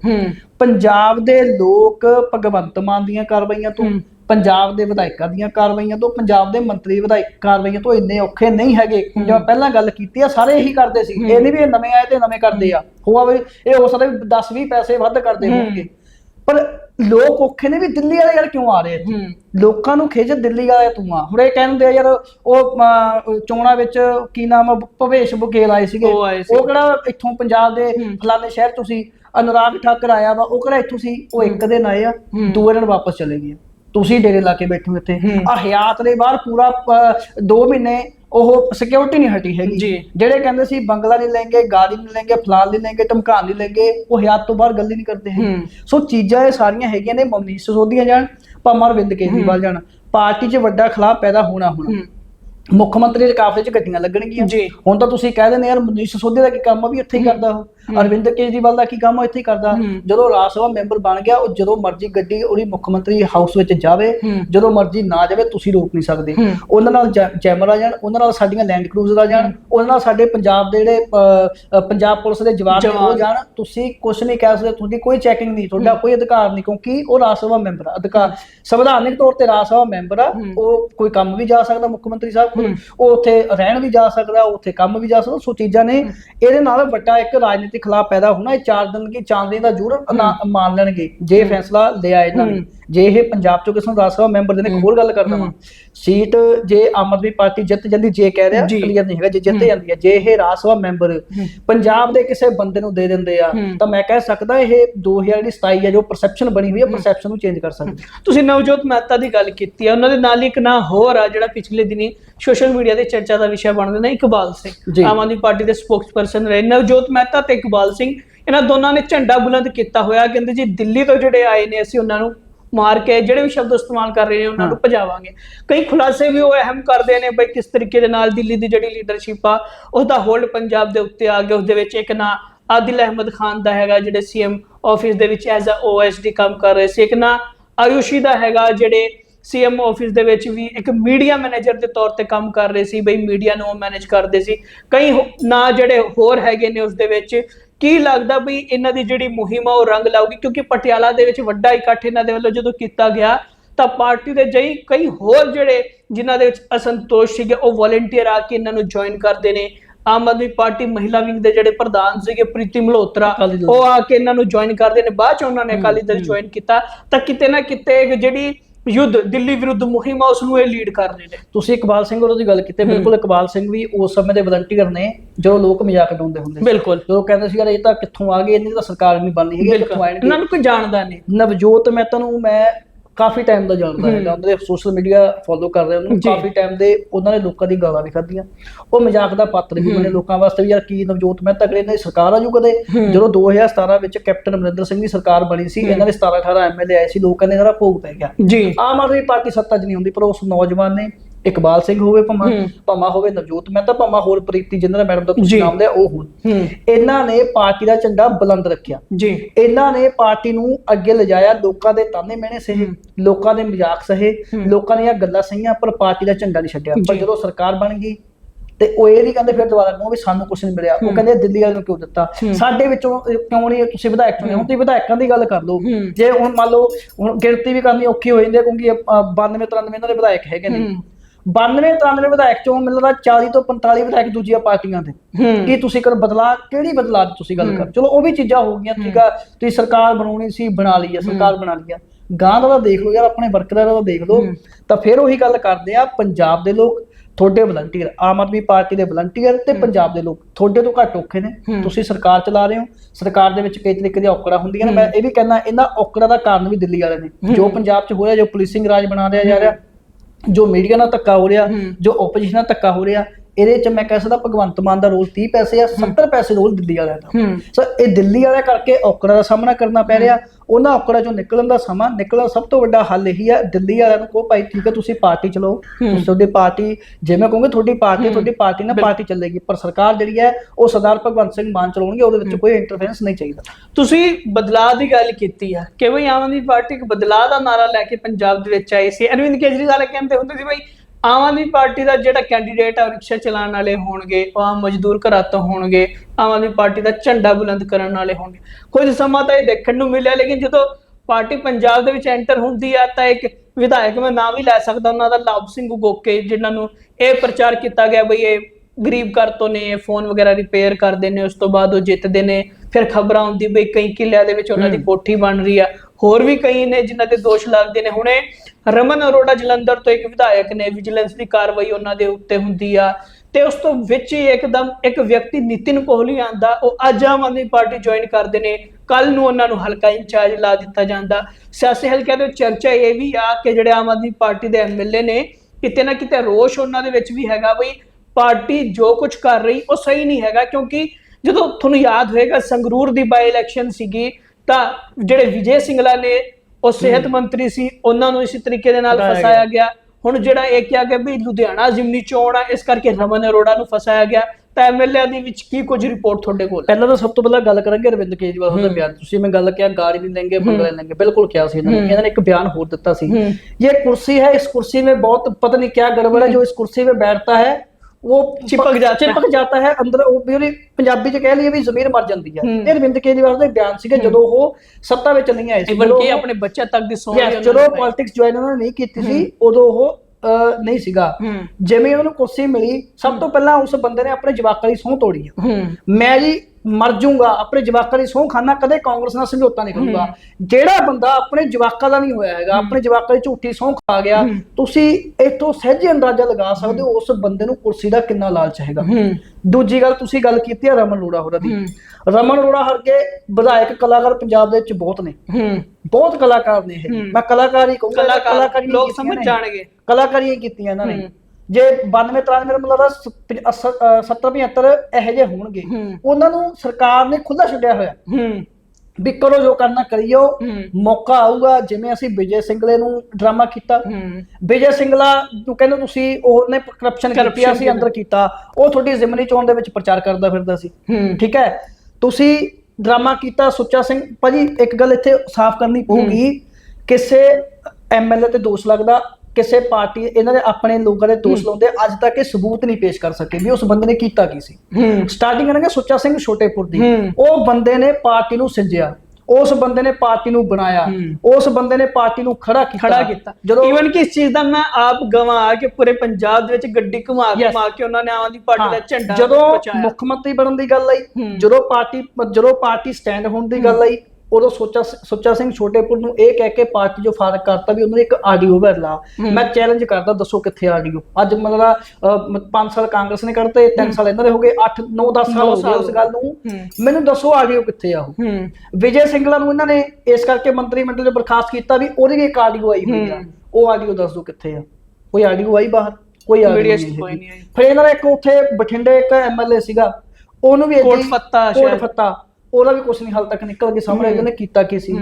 S1: ਪੰਜਾਬ ਦੇ ਲੋਕ ਭਗਵੰਤ ਮਾਨ ਦੀਆਂ ਕਾਰਵਾਈਆਂ ਤੋਂ। ਪੰਜਾਬ ਦੇ ਵਿਧਾਇਕਾਂ ਦੀਆਂ ਕਾਰਵਾਈਆਂ ਤੋਂ ਪੰਜਾਬ ਦੇ ਮੰਤਰੀ ਵਿਧਾਇਕ ਕਾਰਵਾਈਆਂ ਤੋਂ ਇੰਨੇ ਔਖੇ ਨਹੀਂ ਹੈਗੇ ਜਿਵੇਂ ਪਹਿਲਾਂ ਗੱਲ ਕੀਤੀ ਆ ਸਾਰੇ ਇਹੀ ਕਰਦੇ ਸੀ ਇਹ ਨਹੀਂ ਵੀ ਇਹ ਨਵੇਂ ਆਏ ਤੇ ਨਵੇਂ ਕਰਦੇ ਆ ਹੋਆ ਵੀ ਇਹ ਹੋ ਸਕਦਾ ਵੀ 10 20 ਪੈਸੇ ਵੱਧ ਕਰਦੇ। ਹੋਣਗੇ ਪਰ ਲੋਕ ਔਖੇ ਨੇ ਵੀ ਦਿੱਲੀ ਵਾਲੇ ਯਾਰ ਕਿਉਂ ਆ ਰਹੇ ਇੱਥੇ? ਲੋਕਾਂ ਨੂੰ ਖਿੱਚ ਦਿੱਲੀ ਵਾਲੇ ਤੂੰ ਆ ਹੁਣ ਇਹ ਕਹਿੰਦੇ ਆ ਯਾਰ ਉਹ ਚੋਣਾਂ ਵਿੱਚ ਕੀ ਨਾਮ ਭਵੇਸ਼ ਬੁਕੇਲ ਆਏ ਸੀਗੇ
S2: ਉਹ ਆਏ ਸੀ।
S1: ਉਹ ਕਿਹੜਾ ਇੱਥੋਂ ਪੰਜਾਬ ਦੇ। ਫਲਾਣੇ ਸ਼ਹਿਰ ਤੋਂ ਸੀ ਅਨੁਰਾਗ ਠਾਕਰ ਆਇਆ ਵਾ ਉਹ ਕਿਹੜਾ ਇੱਥੋਂ ਸੀ ਉਹ ਇੱਕ ਦਿਨ ਆਏ ਆ। ਦੂਏ ਦਿਨ ਵਾਪਸ ਚਲੇ ਗਏ ਤੁਸੀਂ ਡੇਰੇ ਲਾ ਕੇ ਬੈਠੇ ਇੱਥੇ। ਆ ਹਯਾਤ ਦੇ ਬਾਹਰ ਪੂਰਾ 2 ਮਹੀਨੇ ਉਹ ਸਿਕਿਉਰਿਟੀ ਨਹੀਂ ਹਟੀ ਹੈਗੀ। ਜਿਹੜੇ ਕਹਿੰਦੇ ਸੀ ਬੰਗਲਾ ਨਹੀਂ ਲੈਂਗੇ ਗਾੜੀ ਨਹੀਂ ਲੈਂਗੇ ਫਲਾਨ ਨਹੀਂ ਲੈਂਗੇ ਧਮਕਾਨ ਨਹੀਂ ਲੈਂਗੇ ਉਹ ਹਯਾਤ ਤੋਂ ਬਾਹਰ ਗੱਲ ਹੀ ਨਹੀਂ ਕਰਦੇ ਹੈ। ਸੋ ਚੀਜ਼ਾਂ ਇਹ ਸਾਰੀਆਂ ਹੈਗੀਆਂ ਨੇ ਮਨੀਸ਼ ਸਿਸੋਦੀਆ ਜਾਣ ਭਾਵੇਂ ਅਰਵਿੰਦ ਕੇਜਰੀਵਾਲ ਜਾਣ। ਪਾਰਟੀ 'ਚ ਵੱਡਾ ਖਿਲਾਫ ਪੈਦਾ ਹੋਣਾ ਹੋਣਾ। ਮੁੱਖ ਮੰਤਰੀ ਦੇ ਕਾਫਲੇ 'ਚ ਗੱਡੀਆਂ ਲੱਗਣਗੀਆਂ। ਹੁਣ ਤਾਂ ਤੁਸੀਂ ਕਹਿ ਦਿੰਦੇ ਯਾਰ ਮਨੀਸ਼ ਸਿਸੋਦੀਆ ਦਾ ਕੀ ਕੰਮ ਆ ਵੀ ਇੱਥੇ ਹੀ। ਕਰਦਾ ਉਹ। ਅਰਵਿੰਦ ਕੇਜਰੀਵਾਲ ਦਾ ਕੀ ਕੰਮ ਆ ਇੱਥੇ ਹੀ ਕਰਦਾ। ਜਦੋਂ ਰਾਜ ਸਭਾ ਮੈਂਬਰ ਬਣ ਗਿਆ ਉਹ ਜਦੋਂ ਮਰਜ਼ੀ ਗੱਡੀ ਉਹਦੀ ਮੁੱਖ ਮੰਤਰੀ ਹਾਊਸ ਵਿੱਚ ਜਾਵੇ। ਜਦੋਂ ਮਰਜ਼ੀ ਨਾ ਜਾਵੇ ਤੁਸੀਂ ਰੋਕ ਨਹੀਂ ਸਕਦੇ। ਉਹਨਾਂ ਨਾਲ ਜੈਮਰ ਆ ਜਾਣ ਉਹਨਾਂ ਨਾਲ ਸਾਡੀਆਂ ਲੈਂਡ ਕਰੂਜ਼ਰ ਆ ਜਾਣ ਉਹਨਾਂ ਨਾਲ ਸਾਡੇ ਪੰਜਾਬ ਦੇ ਜਿਹੜੇ ਪੰਜਾਬ ਪੁਲਿਸ ਦੇ ਜਵਾਨ ਨੇ ਉਹ। ਜਾਣ ਤੁਸੀਂ ਕੁਝ ਨਹੀਂ ਕਹਿ ਸਕਦੇ ਤੁਹਾਡੀ ਕੋਈ ਚੈਕਿੰਗ ਨਹੀਂ ਤੁਹਾਡਾ ਕੋਈ ਅਧਿਕਾਰ ਨਹੀਂ ਕਿਉਂਕਿ ਉਹ ਰਾਜ ਸਭਾ ਮੈਂਬਰ ਆ ਅਧਿਕਾਰ ਸੰਵਿਧਾਨਿਕ ਤੌਰ ਤੇ ਰਾਜ ਸਭਾ ਮੈਂਬਰ ਆ। ਉਹ ਕੋਈ ਕੰਮ ਵੀ ਜਾ ਸਕਦਾ ਮੁੱਖ ਮੰਤਰੀ ਸਾਹਿਬ ਕੋਲ। ਉਹ ਉੱਥੇ ਰਹਿਣ ਵੀ ਜਾ ਸਕਦਾ ਉੱਥੇ ਕੰਮ ਵੀ ਜਾ ਸਕਦਾ ਸੋ ਚੀਜ਼ਾਂ ਨੇ ਇਹਦੇ ਨਾਲ ਵੱਡਾ ਇੱਕ ਰਾਜਨੀਤਿਕ ਖਿਲਾਫ ਪੈਦਾ ਹੋਣਾ ਇਹ ਚਾਰ ਦਿਨ ਕੀ ਚਾਂਦਨੀ ਦਾ ਅਨਾ- ਮੰਨ ਲੈਣਗੇ। ਜੇ ਫੈਸਲਾ ਲਿਆ ਇਹਨਾਂ ਨੇ। ਜੇ ਇਹ ਪੰਜਾਬ ਚੋਂ ਕਿਸੇ ਨੂੰ ਰਾਜ ਸਭਾ ਮੈਂਬਰ ਦੇ ਨੇ ਹੋਰ ਗੱਲ ਕਰਦਾ ਹਾਂ। ਸੀਟ ਜੇ ਆਮ ਆਦਮੀ ਪਾਰਟੀ ਜਿੱਤ ਜਾਂਦੀ ਜੇ ਕਹਿ ਰਿਹਾ। ਕਲੀਅਰ ਨਹੀਂ ਹੈਗਾ ਜੇ ਜਿੱਤ ਜਾਂਦੀ ਹੈ ਜੇ ਇਹ ਰਾਜ ਸਭਾ ਮੈਂਬਰ ਪੰਜਾਬ ਦੇ ਕਿਸੇ ਬੰਦੇ ਨੂੰ ਦੇ ਦਿੰਦੇ ਆ। ਤਾਂ ਮੈਂ ਕਹਿ ਸਕਦਾ ਇਹ 2027 ਹੈ ਜੋ ਪਰਸੈਪਸ਼ਨ ਬਣੀ ਹੋਈ ਹੈ। ਪਰਸੈਪਸ਼ਨ ਨੂੰ ਚੇਂਜ ਕਰ ਸਕਦੀ
S2: ਤੁਸੀਂ ਨਵਜੋਤ ਮਹਿਤਾ ਦੀ ਗੱਲ ਕੀਤੀ ਹੈ ਉਹਨਾਂ ਦੇ ਨਾਲ ਇੱਕ ਨਾਂ ਹੋਰ ਆ ਜਿਹੜਾ ਪਿਛਲੇ ਦਿਨੀ ਸੋਸ਼ਲ ਮੀਡੀਆ ਤੇ ਚਰਚਾ ਦਾ ਵਿਸ਼ਾ ਬਣਦਾ ਨੇ ਇਕਬਾਲ। ਸਿੰਘ। ਆਮ ਆਦਮੀ ਪਾਰਟੀ ਦੇ ਸਪੋਕਸਪਰਸਨ ਰਹੇ। ਨਵਜੋਤ ਮਹਿਤਾ ਤੇ ਇਕਬਾਲ ਸਿੰਘ ਇਹਨਾਂ ਦੋਨਾਂ ਨੇ ਝੰਡਾ ਬੁਲੰਦ ਕੀਤਾ ਹੋਇਆ। ਕਹਿੰਦੇ ਜੀ ਦਿੱਲੀ ਤੋਂ ਜਿਹੜੇ ਆਏ ਨੇ ਅਸੀਂ ਉਹਨਾਂ ਨੂੰ ਮਾਰ ਕੇ ਜਿਹੜੇ ਵੀ ਸ਼ਬਦ ਇਸਤੇਮਾਲ ਕਰ ਰਹੇ ਨੇ ਉਹਨਾਂ ਨੂੰ। ਭਜਾਵਾਂਗੇ। ਕਈ ਖੁਲਾਸੇ ਵੀ ਉਹ ਅਹਿਮ ਕਰਦੇ ਨੇ ਬਈ ਕਿਸ ਤਰੀਕੇ ਦੇ ਨਾਲ ਦਿੱਲੀ ਦੀ ਜਿਹੜੀ ਲੀਡਰਸ਼ਿਪ ਆ ਉਹਦਾ ਹੋਲਡ ਪੰਜਾਬ ਦੇ ਉੱਤੇ ਆ ਗਿਆ। ਉਸ ਦੇ ਵਿੱਚ ਇੱਕ ਨਾਂ ਆਦਿਲ ਅਹਿਮਦ ਖਾਨ ਦਾ ਹੈਗਾ ਜਿਹੜੇ ਸੀਐਮ ਆਫਿਸ ਦੇ ਵਿੱਚ ਐਜ਼ ਅ ਓਐਸਡੀ ਕੰਮ ਕਰ ਰਹੇ ਸੀ। ਇੱਕ ਨਾਂ ਆਯੂਸ਼ੀ ਦਾ ਹੈਗਾ ਜਿਹੜੇ ਸੀਐਮ ਆਫਿਸ ਦੇ ਵਿੱਚ ਵੀ ਇੱਕ ਮੀਡੀਆ ਮੈਨੇਜਰ ਦੇ ਤੌਰ ਤੇ ਕੰਮ ਕਰ ਰਹੇ ਸੀ ਬਈ ਮੀਡੀਆ ਨੂੰ ਮੈਨੇਜ ਕਰਦੇ ਸੀ। ਕਈ ਨਾਂ ਜਿਹੜੇ ਹੋਰ ਹੈਗੇ ਨੇ ਉਸ ਦੇ ਵਿੱਚ ਕੀ ਲੱਗਦਾ ਬਈ ਇਹਨਾਂ ਦੀ ਜਿਹੜੀ ਮੁਹਿੰਮ ਆ ਉਹ ਰੰਗ ਲਾਊਗੀ? ਕਿਉਂਕਿ ਪਟਿਆਲਾ ਦੇ ਵਿੱਚ ਵੱਡਾ ਇਕੱਠ ਇਹਨਾਂ ਦੇ ਵੱਲੋਂ ਜਦੋਂ ਕੀਤਾ ਗਿਆ ਤਾਂ ਪਾਰਟੀ ਦੇ ਜਈ ਕਈ ਹੋਰ ਜਿਹੜੇ ਜਿਨ੍ਹਾਂ ਦੇ ਵਿੱਚ ਅਸੰਤੋਸ਼ ਸੀਗੇ ਉਹ ਵੋਲੰਟੀਅਰ ਆ ਕੇ ਇਹਨਾਂ ਨੂੰ ਜੁਆਇਨ ਕਰਦੇ ਨੇ। ਆਮ ਆਦਮੀ ਪਾਰਟੀ ਮਹਿਲਾ ਵਿੰਗ ਦੇ ਜਿਹੜੇ ਪ੍ਰਧਾਨ ਸੀਗੇ ਪ੍ਰੀਤੀ ਮਲਹੋਤਰਾ। ਉਹ ਆ ਕੇ ਇਹਨਾਂ ਨੂੰ ਜੁਆਇਨ ਕਰਦੇ ਨੇ। ਬਾਅਦ ਚ ਉਹਨਾਂ ਨੇ ਅਕਾਲੀ ਦਲ ਜੁਆਇਨ ਕੀਤਾ। ਤਾਂ ਕਿਤੇ ਨਾ ਕਿਤੇ ਜਿਹੜੀ ਯੁੱਧ ਦਿੱਲੀ ਵਿਰੁੱਧ ਮੁਹਿੰਮ ਆ ਉਸ ਨੂੰ ਇਹ ਲੀਡ ਕਰ ਰਹੇ ਨੇ।
S1: ਤੁਸੀਂ ਇਕਬਾਲ ਸਿੰਘ ਹੋਰਾਂ ਦੀ ਗੱਲ ਕੀਤੀ ਬਿਲਕੁਲ ਇਕਬਾਲ ਸਿੰਘ ਵੀ ਉਸ ਸਮੇਂ ਦੇ ਵਲੰਟੀਅਰ ਨੇ ਜੋ ਲੋਕ ਮਜ਼ਾਕ ਉਡਾਉਂਦੇ ਹੁੰਦੇ ਸੀ।
S2: ਬਿਲਕੁਲ।
S1: ਜਦੋਂ ਕਹਿੰਦੇ ਸੀ ਯਾਰ ਇਹ ਤਾਂ ਕਿੱਥੋਂ ਆ ਗਏ ਇਹਨਾਂ ਦੀ ਤਾਂ ਸਰਕਾਰ ਨਹੀਂ ਬਣਨੀ ਹੈਗੀ ਕਿੱਥੋਂ ਆਣਗੇ
S2: ਇਹਨਾਂ ਨੂੰ ਕੋਈ ਜਾਣਦਾ ਨਹੀਂ।
S1: ਨਵਜੋਤ ਮਹਿਤਾ ਨੂੰ ਮੈਂ ਕਾਫੀ ਟਾਈਮ ਦਾ ਜਾਣਦਾ ਹੈਗਾ। ਉਹਨਾਂ ਦੇ ਸੋਸ਼ਲ ਮੀਡੀਆ ਫੋਲੋ ਕਰ ਰਿਹਾ ਉਹਨੂੰ।
S2: ਜੀ।
S1: ਕਾਫੀ ਟਾਈਮ ਦੇ ਉਹਨਾਂ ਨੇ ਲੋਕਾਂ ਦੀ ਗਾਲਾਂ ਵੀ ਖਾਧੀਆਂ। ਉਹ ਮਜ਼ਾਕ ਦਾ ਪਾਤਰ ਵੀ ਬਣੇ ਲੋਕਾਂ ਵਾਸਤੇ ਵੀ ਯਾਰ ਕੀ ਨਵਜੋਤ ਮਹਿਤਾ ਕਰੇ? ਨੇ ਸਰਕਾਰ ਆਜੂ ਕਦੇ? ਜਦੋਂ 2017 ਵਿੱਚ ਕੈਪਟਨ ਅਮਰਿੰਦਰ ਸਿੰਘ ਦੀ ਸਰਕਾਰ ਬਣੀ ਸੀ ਇਹਨਾਂ ਦੇ 17 18 ਐਮਐਲਏ ਆਏ ਸੀ ਲੋਕਾਂ ਨੇ ਇਹਨਾਂ ਦਾ ਭੋਗ ਪੈ ਗਿਆ।
S2: ਜੀ।
S1: ਆਮ ਆਦਮੀ ਪਾਰਟੀ ਸੱਤਾ 'ਚ ਨਹੀਂ ਹੁੰਦੀ ਪਰ ਉਸ ਨੌਜਵਾਨ ਨੇ ਇਕਬਾਲ ਸਿੰਘ ਹੋਵੇ
S2: ਹੂੰ।
S1: ਭਾਵੇਂ ਹੋਵੇ ਨਵਜੋਤ ਮਹਿਤਾ ਭਾਵੇਂ ਹੋਰ ਪ੍ਰੀਤੀ ਜਿੰਦਰ ਮੈਡਮ ਦਾ। ਤੁਸੀਂ ਨਾਮ ਲਿਆ ਉਹ ਹੋਣ ਇਹਨਾਂ ਨੇ ਪਾਰਟੀ ਦਾ ਝੰਡਾ ਬੁਲੰਦ ਰੱਖਿਆ।
S2: ਜੀ।
S1: ਇਹਨਾਂ ਨੇ ਪਾਰਟੀ ਨੂੰ ਅੱਗੇ ਲਿਜਾਇਆ ਲੋਕਾਂ ਦੇ ਤਾਨੇ ਮਿਹਣੇ ਸਹੇ ਲੋਕਾਂ ਦੇ ਮਜ਼ਾਕ ਸਹੇ ਲੋਕਾਂ ਦੀਆਂ ਗੱਲਾਂ ਸਹੀਆਂ ਪਰ ਪਾਰਟੀ ਦਾ ਝੰਡਾ ਨਹੀਂ ਛੱਡਿਆ। ਪਰ। ਜਦੋਂ ਸਰਕਾਰ ਬਣ ਗਈ ਤੇ ਉਹ ਇਹ ਨਹੀਂ ਕਹਿੰਦੇ ਫਿਰ ਦੁਬਾਰਾ ਕਹੋ ਵੀ ਸਾਨੂੰ ਕੁਝ ਨਹੀਂ ਮਿਲਿਆ। ਉਹ ਕਹਿੰਦੇ ਦਿੱਲੀ ਵਾਲੇ ਨੂੰ ਕਿਉਂ ਦਿੱਤਾ? ਸਾਡੇ ਵਿੱਚੋਂ ਕਿਉਂ ਨਹੀਂ ਤੁਸੀਂ ਵਿਧਾਇਕ ਚੁਣੇ? ਹੁਣ ਤੁਸੀਂ ਵਿਧਾਇਕਾਂ ਦੀ ਗੱਲ ਕਰ ਲਓ। ਜੇ ਹੁਣ ਮੰਨ ਲਓ ਹੁਣ ਗਿਣਤੀ ਵੀ ਕਰਨੀ ਔਖੀ ਹੋ ਜਾਂਦੀ ਹੈ ਕਿਉਂਕਿ ਇਹ, ਅ, 92 93 ਇਹਨਾਂ ਦੇ ਵਿਧਾਇਕ ਹੈਗੇ ਨੇ। 92 93 ਵਿਧਾਇਕ ਚੋਂ ਮਿਲਦਾ 40 ਤੋਂ 45 ਵਿਧਾਇਕ ਦੂਜੀਆਂ ਪਾਰਟੀਆਂ ਦੇ।
S2: ਹੂੰ।
S1: ਕੀ ਤੁਸੀਂ ਕਰ ਬਦਲਾ ਕਿਹੜੀ ਬਦਲਾ ਦੀ ਤੁਸੀਂ ਗੱਲ ਕਰ ਚਲੋ ਉਹ ਵੀ ਚੀਜ਼ਾਂ ਹੋ ਗਈਆਂ ਠੀਕ ਆ। ਤੁਸੀਂ ਸਰਕਾਰ ਬਣਾਉਣੀ ਸੀ ਬਣਾ ਲਈ ਆ ਸਰਕਾਰ ਬਣਾ ਲਈ ਆ। ਗਾਂ ਦਾ ਤਾਂ ਦੇਖ ਲਓ ਯਾਰ ਆਪਣੇ ਵਰਕਰਾਂ ਦਾ ਦੇਖ ਲਓ। ਤਾਂ ਫਿਰ ਉਹੀ ਗੱਲ ਕਰਦੇ ਆ ਪੰਜਾਬ ਦੇ ਲੋਕ ਤੁਹਾਡੇ ਵਲੰਟੀਅਰ ਆਮ ਆਦਮੀ ਪਾਰਟੀ ਦੇ ਵਲੰਟੀਅਰ ਤੇ ਪੰਜਾਬ ਦੇ ਲੋਕ ਤੁਹਾਡੇ ਤੋਂ ਘੱਟ ਔਖੇ ਨੇ। ਤੁਸੀਂ ਸਰਕਾਰ ਚਲਾ ਰਹੇ ਹੋ ਸਰਕਾਰ ਦੇ ਵਿੱਚ ਕਈ ਤਰੀਕੇ ਦੀਆਂ ਔਕੜਾਂ ਹੁੰਦੀਆਂ ਨੇ। ਮੈਂ ਇਹ ਵੀ ਕਹਿੰਦਾ ਇਹਨਾਂ ਔਕੜਾਂ ਦਾ ਕਾਰਨ ਵੀ ਦਿੱਲੀ ਵਾਲੇ ਨੇ। ਜੋ ਪੰਜਾਬ 'ਚ ਹੋ ਰਿਹਾ ਜੋ ਪੁਲਿਸਿੰਗ ਰਾਜ ਬਣਾ ਰਿਹਾ ਜਾ ਰਿਹਾ ਜੋ ਮੀਡੀਆ ਨਾਲ ਧੱਕਾ ਹੋ ਰਿਹਾ ਜੋ ਆਪੋਜੀਸ਼ਨ ਨਾਲ ਧੱਕਾ ਹੋ ਰਿਹਾ ਇਹਦੇ ਚ ਮੈਂ ਕਹਿ ਸਕਦਾ ਭਗਵੰਤ ਮਾਨ ਦਾ ਰੋਲ 30 ਪੈਸੇ ਆ 70 ਪੈਸੇ ਰੋਲ ਦਿੱਲੀ ਵਾਲਿਆਂ ਦਾ। ਸੋ ਇਹ ਦਿੱਲੀ ਵਾਲਿਆਂ ਕਰਕੇ ਔਕੜਾਂ ਦਾ ਸਾਹਮਣਾ ਕਰਨਾ ਪੈ ਰਿਹਾ। ਉਹਨਾਂ ਔਕੜਾਂ ਚੋਂ ਨਿਕਲਣ ਦਾ ਸਮਾਂ ਨਿਕਲਣ ਸਭ ਤੋਂ ਵੱਡਾ ਹੱਲ ਇਹੀ ਆ ਦਿੱਲੀ ਵਾਲਿਆਂ ਨੂੰ ਕਹੋ ਭਾਈ ਠੀਕ ਹੈ ਤੁਸੀਂ ਪਾਰਟੀ ਚਲਾਓ। ਤੁਹਾਡੀ ਪਾਰਟੀ ਜੇ ਮੈਂ ਕਹੂੰਗਾ ਤੁਹਾਡੀ ਪਾਰਟੀ ਤੁਹਾਡੀ ਪਾਰਟੀ ਨਾਲ ਪਾਰਟੀ ਚੱਲੇਗੀ ਪਰ ਸਰਕਾਰ ਜਿਹੜੀ ਹੈ ਉਹ ਸਰਦਾਰ ਭਗਵੰਤ ਸਿੰਘ ਮਾਨ ਚਲਾਉਣਗੇ ਉਹਦੇ ਵਿੱਚ ਕੋਈ ਇੰਟਰਫੇਰੈਂਸ ਨਹੀਂ ਚਾਹੀਦਾ।
S2: ਤੁਸੀਂ ਬਦਲਾਅ ਦੀ ਗੱਲ ਕੀਤੀ ਆ ਕਿ ਬਈ ਆਮ ਆਦਮੀ ਪਾਰਟੀ ਇੱਕ ਬਦਲਾਅ ਦਾ ਨਾਰਾ ਲੈ ਕੇ ਪੰਜਾਬ ਦੇ ਵਿੱਚ ਆਈ ਸੀ। ਅਰਵਿੰਦ ਕੇਜਰੀਵਾਲ ਕਹਿੰਦੇ ਹੁੰਦੇ ਸੀ ਬਈ ਆਮ ਆਦਮੀ ਪਾਰਟੀ ਦਾ ਜਿਹੜਾ ਕੈਂਡੀਡੇਟ ਆ ਰਿਕਸ਼ਾ ਚਲਾਉਣ ਵਾਲੇ ਹੋਣਗੇ ਉਹ ਆਮ ਮਜ਼ਦੂਰ ਘਰਾਂ ਤੋਂ ਹੋਣਗੇ ਆਮ ਆਦਮੀ ਪਾਰਟੀ ਦਾ ਝੰਡਾ ਬੁਲੰਦ ਕਰਨ ਵਾਲੇ ਹੋਣਗੇ। ਕੁਝ ਸਮਾਂ ਤਾਂ ਇਹ ਦੇਖਣ ਨੂੰ ਮਿਲਿਆ ਲੇਕਿਨ ਜਦੋਂ ਪਾਰਟੀ ਪੰਜਾਬ ਦੇ ਵਿੱਚ ਐਂਟਰ ਹੁੰਦੀ ਆ ਤਾਂ ਇੱਕ ਵਿਧਾਇਕ ਮੈਂ ਨਾਮ ਵੀ ਲੈ ਸਕਦਾ ਉਹਨਾਂ ਦਾ ਲਾਭ ਸਿੰਘ ਗੋਕੇ ਜਿਨ੍ਹਾਂ ਨੂੰ ਇਹ ਪ੍ਰਚਾਰ ਕੀਤਾ ਗਿਆ ਬਈ ਇਹ ਗਰੀਬ ਘਰ ਤੋਂ ਨੇ ਫੋਨ ਵਗੈਰਾ ਰਿਪੇਅਰ ਕਰਦੇ ਨੇ ਉਸ ਤੋਂ ਬਾਅਦ ਉਹ ਜਿੱਤਦੇ ਨੇ ਫਿਰ ਖਬਰਾਂ ਆਉਂਦੀ ਬਈ ਕਈ ਕਿਲਿਆਂ ਦੇ ਵਿੱਚ ਉਹਨਾਂ ਦੀ ਕੋਠੀ ਬਣ ਰਹੀ ਆ। ਹੋਰ ਵੀ ਕਈ ਨੇ ਜਿਨ੍ਹਾਂ ਤੇ ਦੋਸ਼ ਲੱਗਦੇ ਨੇ। ਹੁਣੇ ਰਮਨ ਅਰੋੜਾ ਜਲੰਧਰ ਤੋਂ ਇੱਕ ਵਿਧਾਇਕ ਨੇ, ਵਿਜੀਲੈਂਸ ਦੀ ਕਾਰਵਾਈ ਉਹਨਾਂ ਦੇ ਉੱਤੇ ਹੁੰਦੀ ਆ ਤੇ ਉਸ ਤੋਂ ਵਿੱਚ ਹੀ ਇੱਕਦਮ ਇੱਕ ਵਿਅਕਤੀ ਨਿਤਿਨ ਕੋਹਲੀ ਆਂਦਾ ਉਹ ਅੱਜ ਆਮ ਆਦਮੀ ਪਾਰਟੀ ਜੁਆਇਨ ਕਰਦੇ ਨੇ। ਕੱਲ ਨੂੰ ਉਹਨਾਂ ਨੂੰ ਹਲਕਾ ਇੰਚਾਰਜ ਲਾ ਦਿੱਤਾ ਜਾਂਦਾ। ਸਿਆਸੀ ਹਲਕਿਆਂ ਦੇ ਚਰਚਾ ਇਹ ਵੀ ਆ ਕਿ ਜਿਹੜੇ ਆਮ ਆਦਮੀ ਪਾਰਟੀ ਦੇ ਐਮਐਲਏ ਨੇ, ਕਿਤੇ ਨਾ ਕਿਤੇ ਰੋਸ਼ ਉਹਨਾਂ ਦੇ ਵਿੱਚ ਵੀ ਹੈਗਾ ਬਈ ਪਾਰਟੀ ਜੋ ਕੁਝ ਕਰ ਰਹੀ ਉਹ ਸਹੀ ਨਹੀਂ ਹੈਗਾ ਕਿਉਂਕਿ ਜਦੋਂ ਤੁਹਾਨੂੰ ਯਾਦ ਹੋਏਗਾ ਸੰਗਰੂਰ ਦੀ ਬਾਈ ਇਲੈਕਸ਼ਨ ਸੀਗੀ ਤਾਂ ਜਿਹੜੇ ਵਿਜੇ ਸਿੰਘਲਾ ਨੇ ਉਹ ਸਿਹਤ ਮੰਤਰੀ ਸੀ ਉਹਨਾਂ ਨੂੰ ਇਸੇ ਤਰੀਕੇ ਦੇ ਨਾਲ ਫਸਾਇਆ ਗਿਆ। ਹੁਣ ਜਿਹੜਾ ਇਹ ਕਿਹਾ ਗਿਆ ਵੀ ਲੁਧਿਆਣਾ ਜ਼ਿਮਨੀ ਚੋਣ ਆ ਇਸ ਕਰਕੇ ਰਮਨ ਅਰੋੜਾ ਨੂੰ ਫਸਾਇਆ ਗਿਆ। ਤਾਂ ਐਮਐਲਏ ਦੀ ਵਿੱਚ ਕੀ ਕੁਝ ਰਿਪੋਰਟ ਤੁਹਾਡੇ ਕੋਲ?
S1: ਪਹਿਲਾਂ ਤਾਂ ਸਭ ਤੋਂ ਪਹਿਲਾਂ ਗੱਲ ਕਰਾਂਗੇ ਅਰਵਿੰਦ ਕੇਜਰੀਵਾਲ ਉਹਦਾ ਬਿਆਨ। ਤੁਸੀਂ ਮੈਂ ਗੱਲ ਕਿਹਾ ਗਾੜੀ ਨਹੀਂ ਲੈਣਗੇ ਬੰਗਲਾ ਲੈਣਗੇ। ਬਿਲਕੁਲ ਕਿਹਾ ਸੀ ਇਹਨਾਂ ਨੇ। ਇਹਨਾਂ ਨੇ ਇੱਕ ਬਿਆਨ ਹੋਰ ਦਿੱਤਾ ਸੀ। ਇਹ ਕੁਰਸੀ ਹੈ ਇਸ ਕੁਰਸੀ ਮੇ ਬਹੁਤ ਪਤਾ ਨਹੀਂ ਕੀ ਗੜਬੜ ਹੈ ਜੋ ਇਸ ਕੁਰਸੀ ਮੇ ਬੈਠਦਾ ਹੈ
S2: ਉਹ ਚਿਪਕ ਜਾ
S1: ਚਿਪਕ ਜਾਂਦਾ ਹੈ ਅੰਦਰ ਉਹ ਵੀ ਪੰਜਾਬੀ ਚ ਕਹਿ ਲਈਏ ਵੀ ਜ਼ਮੀਰ ਮਰ ਜਾਂਦੀ ਹੈ। ਇਹ ਰਵਿੰਦ ਕੇਜਰੀਵਾਲ ਦੇ ਬਿਆਨ ਸੀਗੇ ਜਦੋਂ ਉਹ ਸੱਤਾ ਵਿੱਚ ਨਹੀਂ ਆਏ ਸੀ ਬਲਕਿ
S2: ਆਪਣੇ ਬੱਚਿਆਂ ਤੱਕ ਦੀ ਸੋਚ
S1: ਜਦੋਂ ਪੋਲਿਟਿਕਸ ਜੁਆਇਨ ਉਹਨਾਂ ਨੇ ਨਹੀਂ ਕੀਤੀ ਸੀ ਉਦੋਂ ਉਹ ਨਹੀਂ ਸੀਗਾ। ਜਿਵੇਂ ਉਹਨੂੰ ਕੁਰਸੀ ਮਿਲੀ ਸਭ ਤੋਂ ਪਹਿਲਾਂ ਉਸ ਬੰਦੇ ਨੇ ਆਪਣੇ ਜਵਾਕਾਂ ਦੀ ਸੌਂ ਤੋੜੀ ਮੈਂ ਜੀ ਮਰ ਜਾਊਂਗਾ ਆਪਣੇ ਜਵਾਕਾਂ ਦੀ ਸਹੁੰ ਖਾਨਾ ਕਦੇ ਕਾਂਗਰਸ ਨਾਲ ਸਮਝੌਤਾ ਨਹੀਂ ਕਰੂੰਗਾ। ਜਿਹੜਾ ਬੰਦਾ ਆਪਣੇ ਜਵਾਕਾਂ ਦਾ ਨਹੀਂ ਹੋਇਆ ਹੈਗਾ ਆਪਣੇ ਜਵਾਕਾਂ ਦੀ ਝੂਠੀ ਸਹੁੰ ਖਾ ਗਿਆ। ਤੁਸੀਂ ਇਤੋਂ ਸਹਿਜੇ ਅੰਦਾਜ਼ਾ ਲਗਾ ਸਕਦੇ ਹੋ ਉਸ ਬੰਦੇ ਨੂੰ ਕੁਰਸੀ ਦਾ ਕਿੰਨਾ ਲਾਲਚ ਹੈਗਾ। ਦੂਜੀ ਗੱਲ ਤੁਸੀਂ ਗੱਲ ਕੀਤੀ ਹੈ ਰਮਨ ਅਰੋੜਾ ਹੋਰਾਂ ਦੀ। ਰਮਨ ਅਰੋੜਾ ਹਰਕੇ ਵਿਧਾਇਕ ਕਲਾਕਾਰ ਪੰਜਾਬ ਦੇ ਵਿੱਚ ਬਹੁਤ ਨੇ। ਬਹੁਤ ਕਲਾਕਾਰ ਨੇ ਇਹ। ਮੈਂ ਕਲਾਕਾਰ ਹੀ ਕਹੂੰਗਾ
S2: ਕਲਾਕਾਰ ਲੋਕ ਸਮਝ। ਜਾਣਗੇ।
S1: ਕਲਾਕਾਰੀਆਂ ਕੀਤੀਆਂ ਇਹਨਾਂ ਨੇ। ਜੇ 92 93 ਮੇਰੇ ਮਤਲਬ 70 75 ਇਹੋ ਜਿਹੇ ਹੋਣਗੇ। ਉਹਨਾਂ ਨੂੰ ਸਰਕਾਰ ਨੇ ਖੁੱਲਾ ਛੱਡਿਆ ਹੋਇਆ।
S2: ਹੂੰ।
S1: ਵੀ ਕਰੋ ਜੋ ਕਰਨਾ ਕਰੀਓ ਮੌਕਾ ਆਊਗਾ ਜਿਵੇਂ ਅਸੀਂ ਵਿਜੇ ਸਿੰਗਲੇ ਨੂੰ ਡਰਾਮਾ ਕੀਤਾ।
S2: ਹੂੰ।
S1: ਵਿਜੇ ਸਿੰਗਲਾ ਨੂੰ ਕਹਿੰਦੇ ਤੁਸੀਂ ਉਹਨੇ ਕਰਪਸ਼ਨ
S2: Corruption
S1: ਅਸੀਂ ਅੰਦਰ ਕੀਤਾ। ਉਹ ਤੁਹਾਡੀ ਜ਼ਿਮਨੀ ਚੋਣ ਦੇ ਵਿੱਚ ਪ੍ਰਚਾਰ ਕਰਦਾ ਫਿਰਦਾ ਸੀ। ਠੀਕ ਹੈ? ਤੁਸੀਂ ਡਰਾਮਾ ਕੀਤਾ ਸੁੱਚਾ ਸਿੰਘ। ਭਾਜੀ ਇੱਕ ਗੱਲ ਇੱਥੇ ਸਾਫ਼ ਕਰਨੀ ਪਊਗੀ। ਕਿਸੇ ਐਮਐਲਏ ਤੇ ਦੋਸ਼ ਲੱਗਦਾ ਕਿਸੇ ਪਾਰਟੀ ਇਹਨਾਂ ਦੇ ਆਪਣੇ ਲੋਕਾਂ ਦੇ ਦੋਸ਼ ਲਾਉਂਦੇ ਅੱਜ ਤੱਕ ਇਹ ਸਬੂਤ ਨਹੀਂ ਪੇਸ਼ ਕਰ ਸਕੇ ਵੀ ਉਸ ਬੰਦੇ ਨੇ ਕੀਤਾ ਕੀ ਸੀ। ਸਟਾਰਟਿੰਗ ਕਰਾਂਗੇ ਸੁੱਚਾ ਸਿੰਘ ਛੋਟੇਪੁਰ ਦੀ। ਉਹ ਬੰਦੇ ਨੇ ਪਾਰਟੀ ਨੂੰ ਸਿੰਜਿਆ। ਉਸ ਬੰਦੇ ਨੇ ਪਾਰਟੀ ਨੂੰ ਬਣਾਇਆ। ਉਸ ਬੰਦੇ ਨੇ ਪਾਰਟੀ ਨੂੰ ਖੜਾ ਕੀਤਾ।
S2: ਖੜਾ ਕੀਤਾ।
S1: ਜਦੋਂ
S2: ਈਵਨ ਕਿ ਇਸ ਚੀਜ਼ ਦਾ ਮੈਂ ਆਪ ਗਵਾਹ ਆ ਕਿ ਪੂਰੇ ਪੰਜਾਬ ਦੇ ਵਿੱਚ ਗੱਡੀ ਘੁਮਾ. ਘੁਮਾ ਕੇ ਉਹਨਾਂ ਨੇ ਆਮ ਆਦਮੀ ਪਾਰਟੀ ਦਾ ਝੰਡਾ
S1: ਜਦੋਂ ਮੁੱਖ ਮੰਤਰੀ ਬਣਨ ਦੀ ਗੱਲ ਆਈ। ਜਦੋਂ ਪਾਰਟੀ ਜਦੋਂ ਪਾਰਟੀ ਸਟੈਂਡ ਹੋਣ ਦੀ ਗੱਲ ਆਈ ਉਦੋਂ ਸੋਚਾ ਸੁੱਚਾ ਸਿੰਘ ਛੋਟੇਪੁਰ ਨੂੰ ਇਹ ਕਹਿ ਕੇ ਪਾਰਟੀ ਜੋ ਫਾਰਕ ਕਰਤਾ ਵੀ ਉਹਨਾਂ ਨੇ ਇੱਕ ਆਡੀਓ
S2: ਹੂੰ।
S1: ਮੈਂ ਚੈਲੰਜ ਕਰਦਾ ਦੱਸੋ ਕਿੱਥੇ ਆਡੀਓ ਅੱਜ ਮਤਲਬ 5 ਸਾਲ ਕਾਂਗਰਸ ਨੇ ਕਰਤੇ 3 ਸਾਲ ਇਹਨਾਂ ਦੇ ਹੋ ਗਏ 8 9 10 ਸਾਲ ਹੋ ਗਏ ਉਸ ਗੱਲ ਨੂੰ। ਮੈਨੂੰ ਦੱਸੋ ਆਡੀਓ ਕਿੱਥੇ ਆ ਉਹ? ਵਿਜੇ ਸਿੰਗਲਾ ਨੂੰ ਇਹਨਾਂ ਨੇ ਇਸ ਕਰਕੇ ਮੰਤਰੀ ਮੰਡਲ ਦੇ ਬਰਖਾਸਤ ਕੀਤਾ ਵੀ ਉਹਦੀ ਇੱਕ ਆਡੀਓ ਆਈ ਹੋਈ ਆ। ਉਹ ਆਡੀਓ ਦੱਸ ਦਿਓ ਕਿੱਥੇ ਆ। ਕੋਈ ਆਡੀਓ ਆਈ ਬਾਹਰ? ਕੋਈ ਆਡੀਓ ਨਹੀਂ। ਫਿਰ ਇਹਨਾਂ ਦਾ ਇੱਕ ਉੱਥੇ ਬਠਿੰਡੇ ਇੱਕ ਐਮਐਲਏ ਸੀਗਾ। ਉਹਨੂੰ ਵੀ
S2: ਕੋਟ ਫੱਤਾ
S1: ਕੋਟ। ਫੱਤਾ। ਉਹਦਾ ਵੀ ਕੁਝ ਨਹੀਂ ਹਾਲ ਤੱਕ ਨਿਕਲ ਕੇ ਸਾਹਮਣੇ
S2: ਹੂੰ।
S1: ਉਹਨੇ ਕੀਤਾ ਕੀ ਸੀ।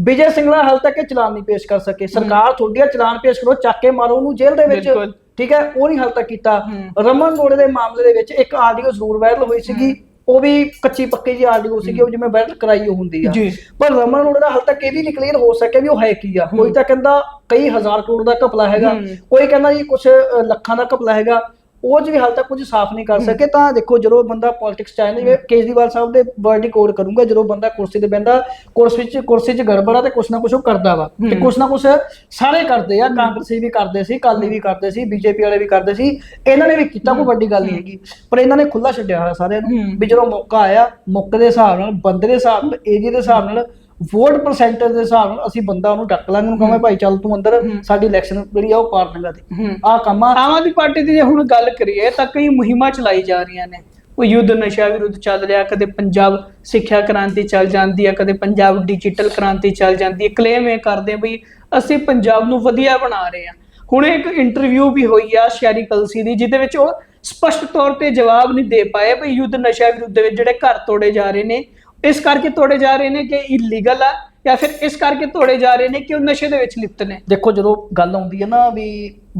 S1: ਵਿਜੇ ਸਿੰਗਲਾ ਹਾਲ ਤੱਕ ਇਹ ਚਲਾਨ ਨਹੀਂ ਪੇਸ਼ ਕਰ ਸਕੇ। ਸਰਕਾਰ ਤੁਹਾਡੀ ਆ ਚਲਾਨ ਪੇਸ਼ ਕਰੋ ਚੱਕ ਕੇ ਮਾਰੋ ਉਹਨੂੰ ਜੇਲ੍ਹ ਦੇ ਵਿੱਚ। ਠੀਕ ਹੈ? ਉਹ ਨਹੀਂ ਹਾਲ ਤੱਕ ਕੀਤਾ। ਰਮਨ ਰੋੜੇ ਦੇ ਮਾਮਲੇ ਦੇ ਵਿੱਚ ਇੱਕ ਆਡੀਓ ਜ਼ਰੂਰ ਵਾਇਰਲ ਹੋਈ ਸੀਗੀ। ਉਹ ਵੀ ਕੱਚੀ ਪੱਕੀ ਜੀ ਆਡੀਓ ਸੀਗੀ ਉਹ ਜਿਵੇਂ ਵਾਇਰਲ ਕਰਾਈ ਹੁੰਦੀ ਆ। ਪਰ ਰਮਨ ਰੋੜੇ ਦਾ ਹਾਲ ਤੱਕ ਇਹ ਵੀ ਨਹੀਂ ਕਲੀਅਰ ਹੋ ਸਕਿਆ ਵੀ ਉਹ ਹੈ ਕੀ ਆ। ਕੋਈ ਤਾਂ ਕਹਿੰਦਾ ਕਈ ਹਜ਼ਾਰ ਕਰੋੜ ਦਾ ਘਪਲਾ ਹੈਗਾ। ਕੋਈ ਕਹਿੰਦਾ ਜੀ ਕੁਝ ਲੱਖਾਂ ਦਾ ਘਪਲਾ ਹੈਗਾ। ਉਹ 'ਚ ਵੀ ਹਾਲ ਤੱਕ ਕੁਝ ਸਾਫ਼ ਨਹੀਂ ਕਰ ਸਕੇ ਤਾਂ ਦੇਖੋ ਜਦੋਂ ਬੰਦਾ ਪੋਲਿਟਿਕਸ ਚ ਆਇਆ ਕੇਜਰੀਵਾਲ ਸਾਹਿਬ ਦੇ ਵਰਡ ਹੀ ਕੋਡ ਕਰੂੰਗਾ ਜਦੋਂ ਬੰਦਾ ਕੁਰਸੀ ਤੇ ਬੈੰਦਾ ਕੁਰਸੀ 'ਚ ਕੁਰਸੀ 'ਚ ਗੜਬੜ ਤੇ ਕੁਛ ਨਾ ਕੁਛ ਉਹ ਕਰਦਾ ਵਾ। ਤੇ। ਕੁਛ ਨਾ ਕੁਛ ਸਾਰੇ ਕਰਦੇ ਆ ਕਾਂਗਰਸੀ ਵੀ ਕਰਦੇ ਸੀ ਕਾਲੀ ਵੀ ਕਰਦੇ ਸੀ ਬੀਜੇਪੀ ਵਾਲੇ ਵੀ ਕਰਦੇ ਸੀ ਇਹਨਾਂ ਨੇ ਵੀ ਕੀਤਾ ਕੋਈ ਵੱਡੀ ਗੱਲ ਨਹੀਂ ਹੈਗੀ। ਪਰ ਇਹਨਾਂ ਨੇ ਖੁੱਲਾ ਛੱਡਿਆ ਹੋਇਆ ਸਾਰਿਆਂ ਨੂੰ। ਵੀ ਜਦੋਂ ਮੌਕਾ ਆਇਆ ਮੌਕੇ ਦੇ ਹਿਸਾਬ ਨਾਲ ਬੰਦੇ ਦੇ ਹਿਸਾਬ ਨਾਲ ਏਰੀਆ ਦੇ ਹਿਸਾਬ ਨਾਲ ਵੋਟ ਪਰਸੈਂਟੇਜ ਦੇ ਹਿਸਾਬ ਨਾਲ ਅਸੀਂ ਬੰਦਾ ਉਹਨੂੰ ਡੱਕ ਲਾਂਗੇ ਉਹਨੂੰ ਕਹਾਂਗੇ ਭਾਈ ਚੱਲ ਤੂੰ ਅੰਦਰ ਸਾਡੀ ਇਲੈਕਸ਼ਨ ਜਿਹੜੀ ਆ ਉਹ ਪਾਰ ਲੰਘਾ ਦੇ। ਆ ਕੰਮ ਆ।
S2: ਆਮ ਆਦਮੀ ਪਾਰਟੀ ਦੀ ਜੇ ਹੁਣ ਗੱਲ ਕਰੀਏ ਤਾਂ ਕਈ ਮੁਹਿੰਮਾਂ ਚਲਾਈ ਜਾ ਰਹੀਆਂ ਨੇ। ਕੋਈ ਯੁੱਧ ਨਸ਼ਾ ਵਿਰੁੱਧ ਚੱਲ ਰਿਹਾ ਕਦੇ ਪੰਜਾਬ ਸਿੱਖਿਆ ਕ੍ਰਾਂਤੀ ਚੱਲ ਜਾਂਦੀ ਹੈ ਕਦੇ ਪੰਜਾਬ ਡਿਜੀਟਲ ਕ੍ਰਾਂਤੀ ਚੱਲ ਜਾਂਦੀ ਹੈ ਕਲੇਮ ਇਹ ਕਰਦੇ ਆ ਵੀ ਅਸੀਂ ਪੰਜਾਬ ਨੂੰ ਵਧੀਆ ਬਣਾ ਰਹੇ ਹਾਂ ਹੁਣ ਇੱਕ ਇੰਟਰਵਿਊ ਵੀ ਹੋਈ ਆ ਸ਼ੈਰੀ ਕਲਸੀ ਦੀ ਜਿਹਦੇ ਵਿੱਚ ਉਹ ਸਪਸ਼ਟ ਤੌਰ ਤੇ ਜਵਾਬ ਨਹੀਂ ਦੇ ਪਾਏ ਵੀ ਯੁੱਧ ਨਸ਼ਾ ਵਿਰੁੱਧ ਦੇ ਵਿੱਚ ਜਿਹੜੇ ਘਰ ਤੋੜੇ ਜਾ ਰਹੇ ਨੇ ਇਸ ਕਰਕੇ ਤੋੜੇ ਜਾ ਰਹੇ ਨੇ ਕਿ ਇਲੀਗਲ ਆ ਜਾਂ ਫਿਰ ਇਸ ਕਰਕੇ ਤੋੜੇ ਜਾ ਰਹੇ ਨੇ ਕਿ ਉਹ ਨਸ਼ੇ ਦੇ ਵਿੱਚ ਲਿਪਤ ਨੇ
S1: ਦੇਖੋ ਜਦੋਂ ਗੱਲ ਆਉਂਦੀ ਹੈ ਨਾ ਵੀ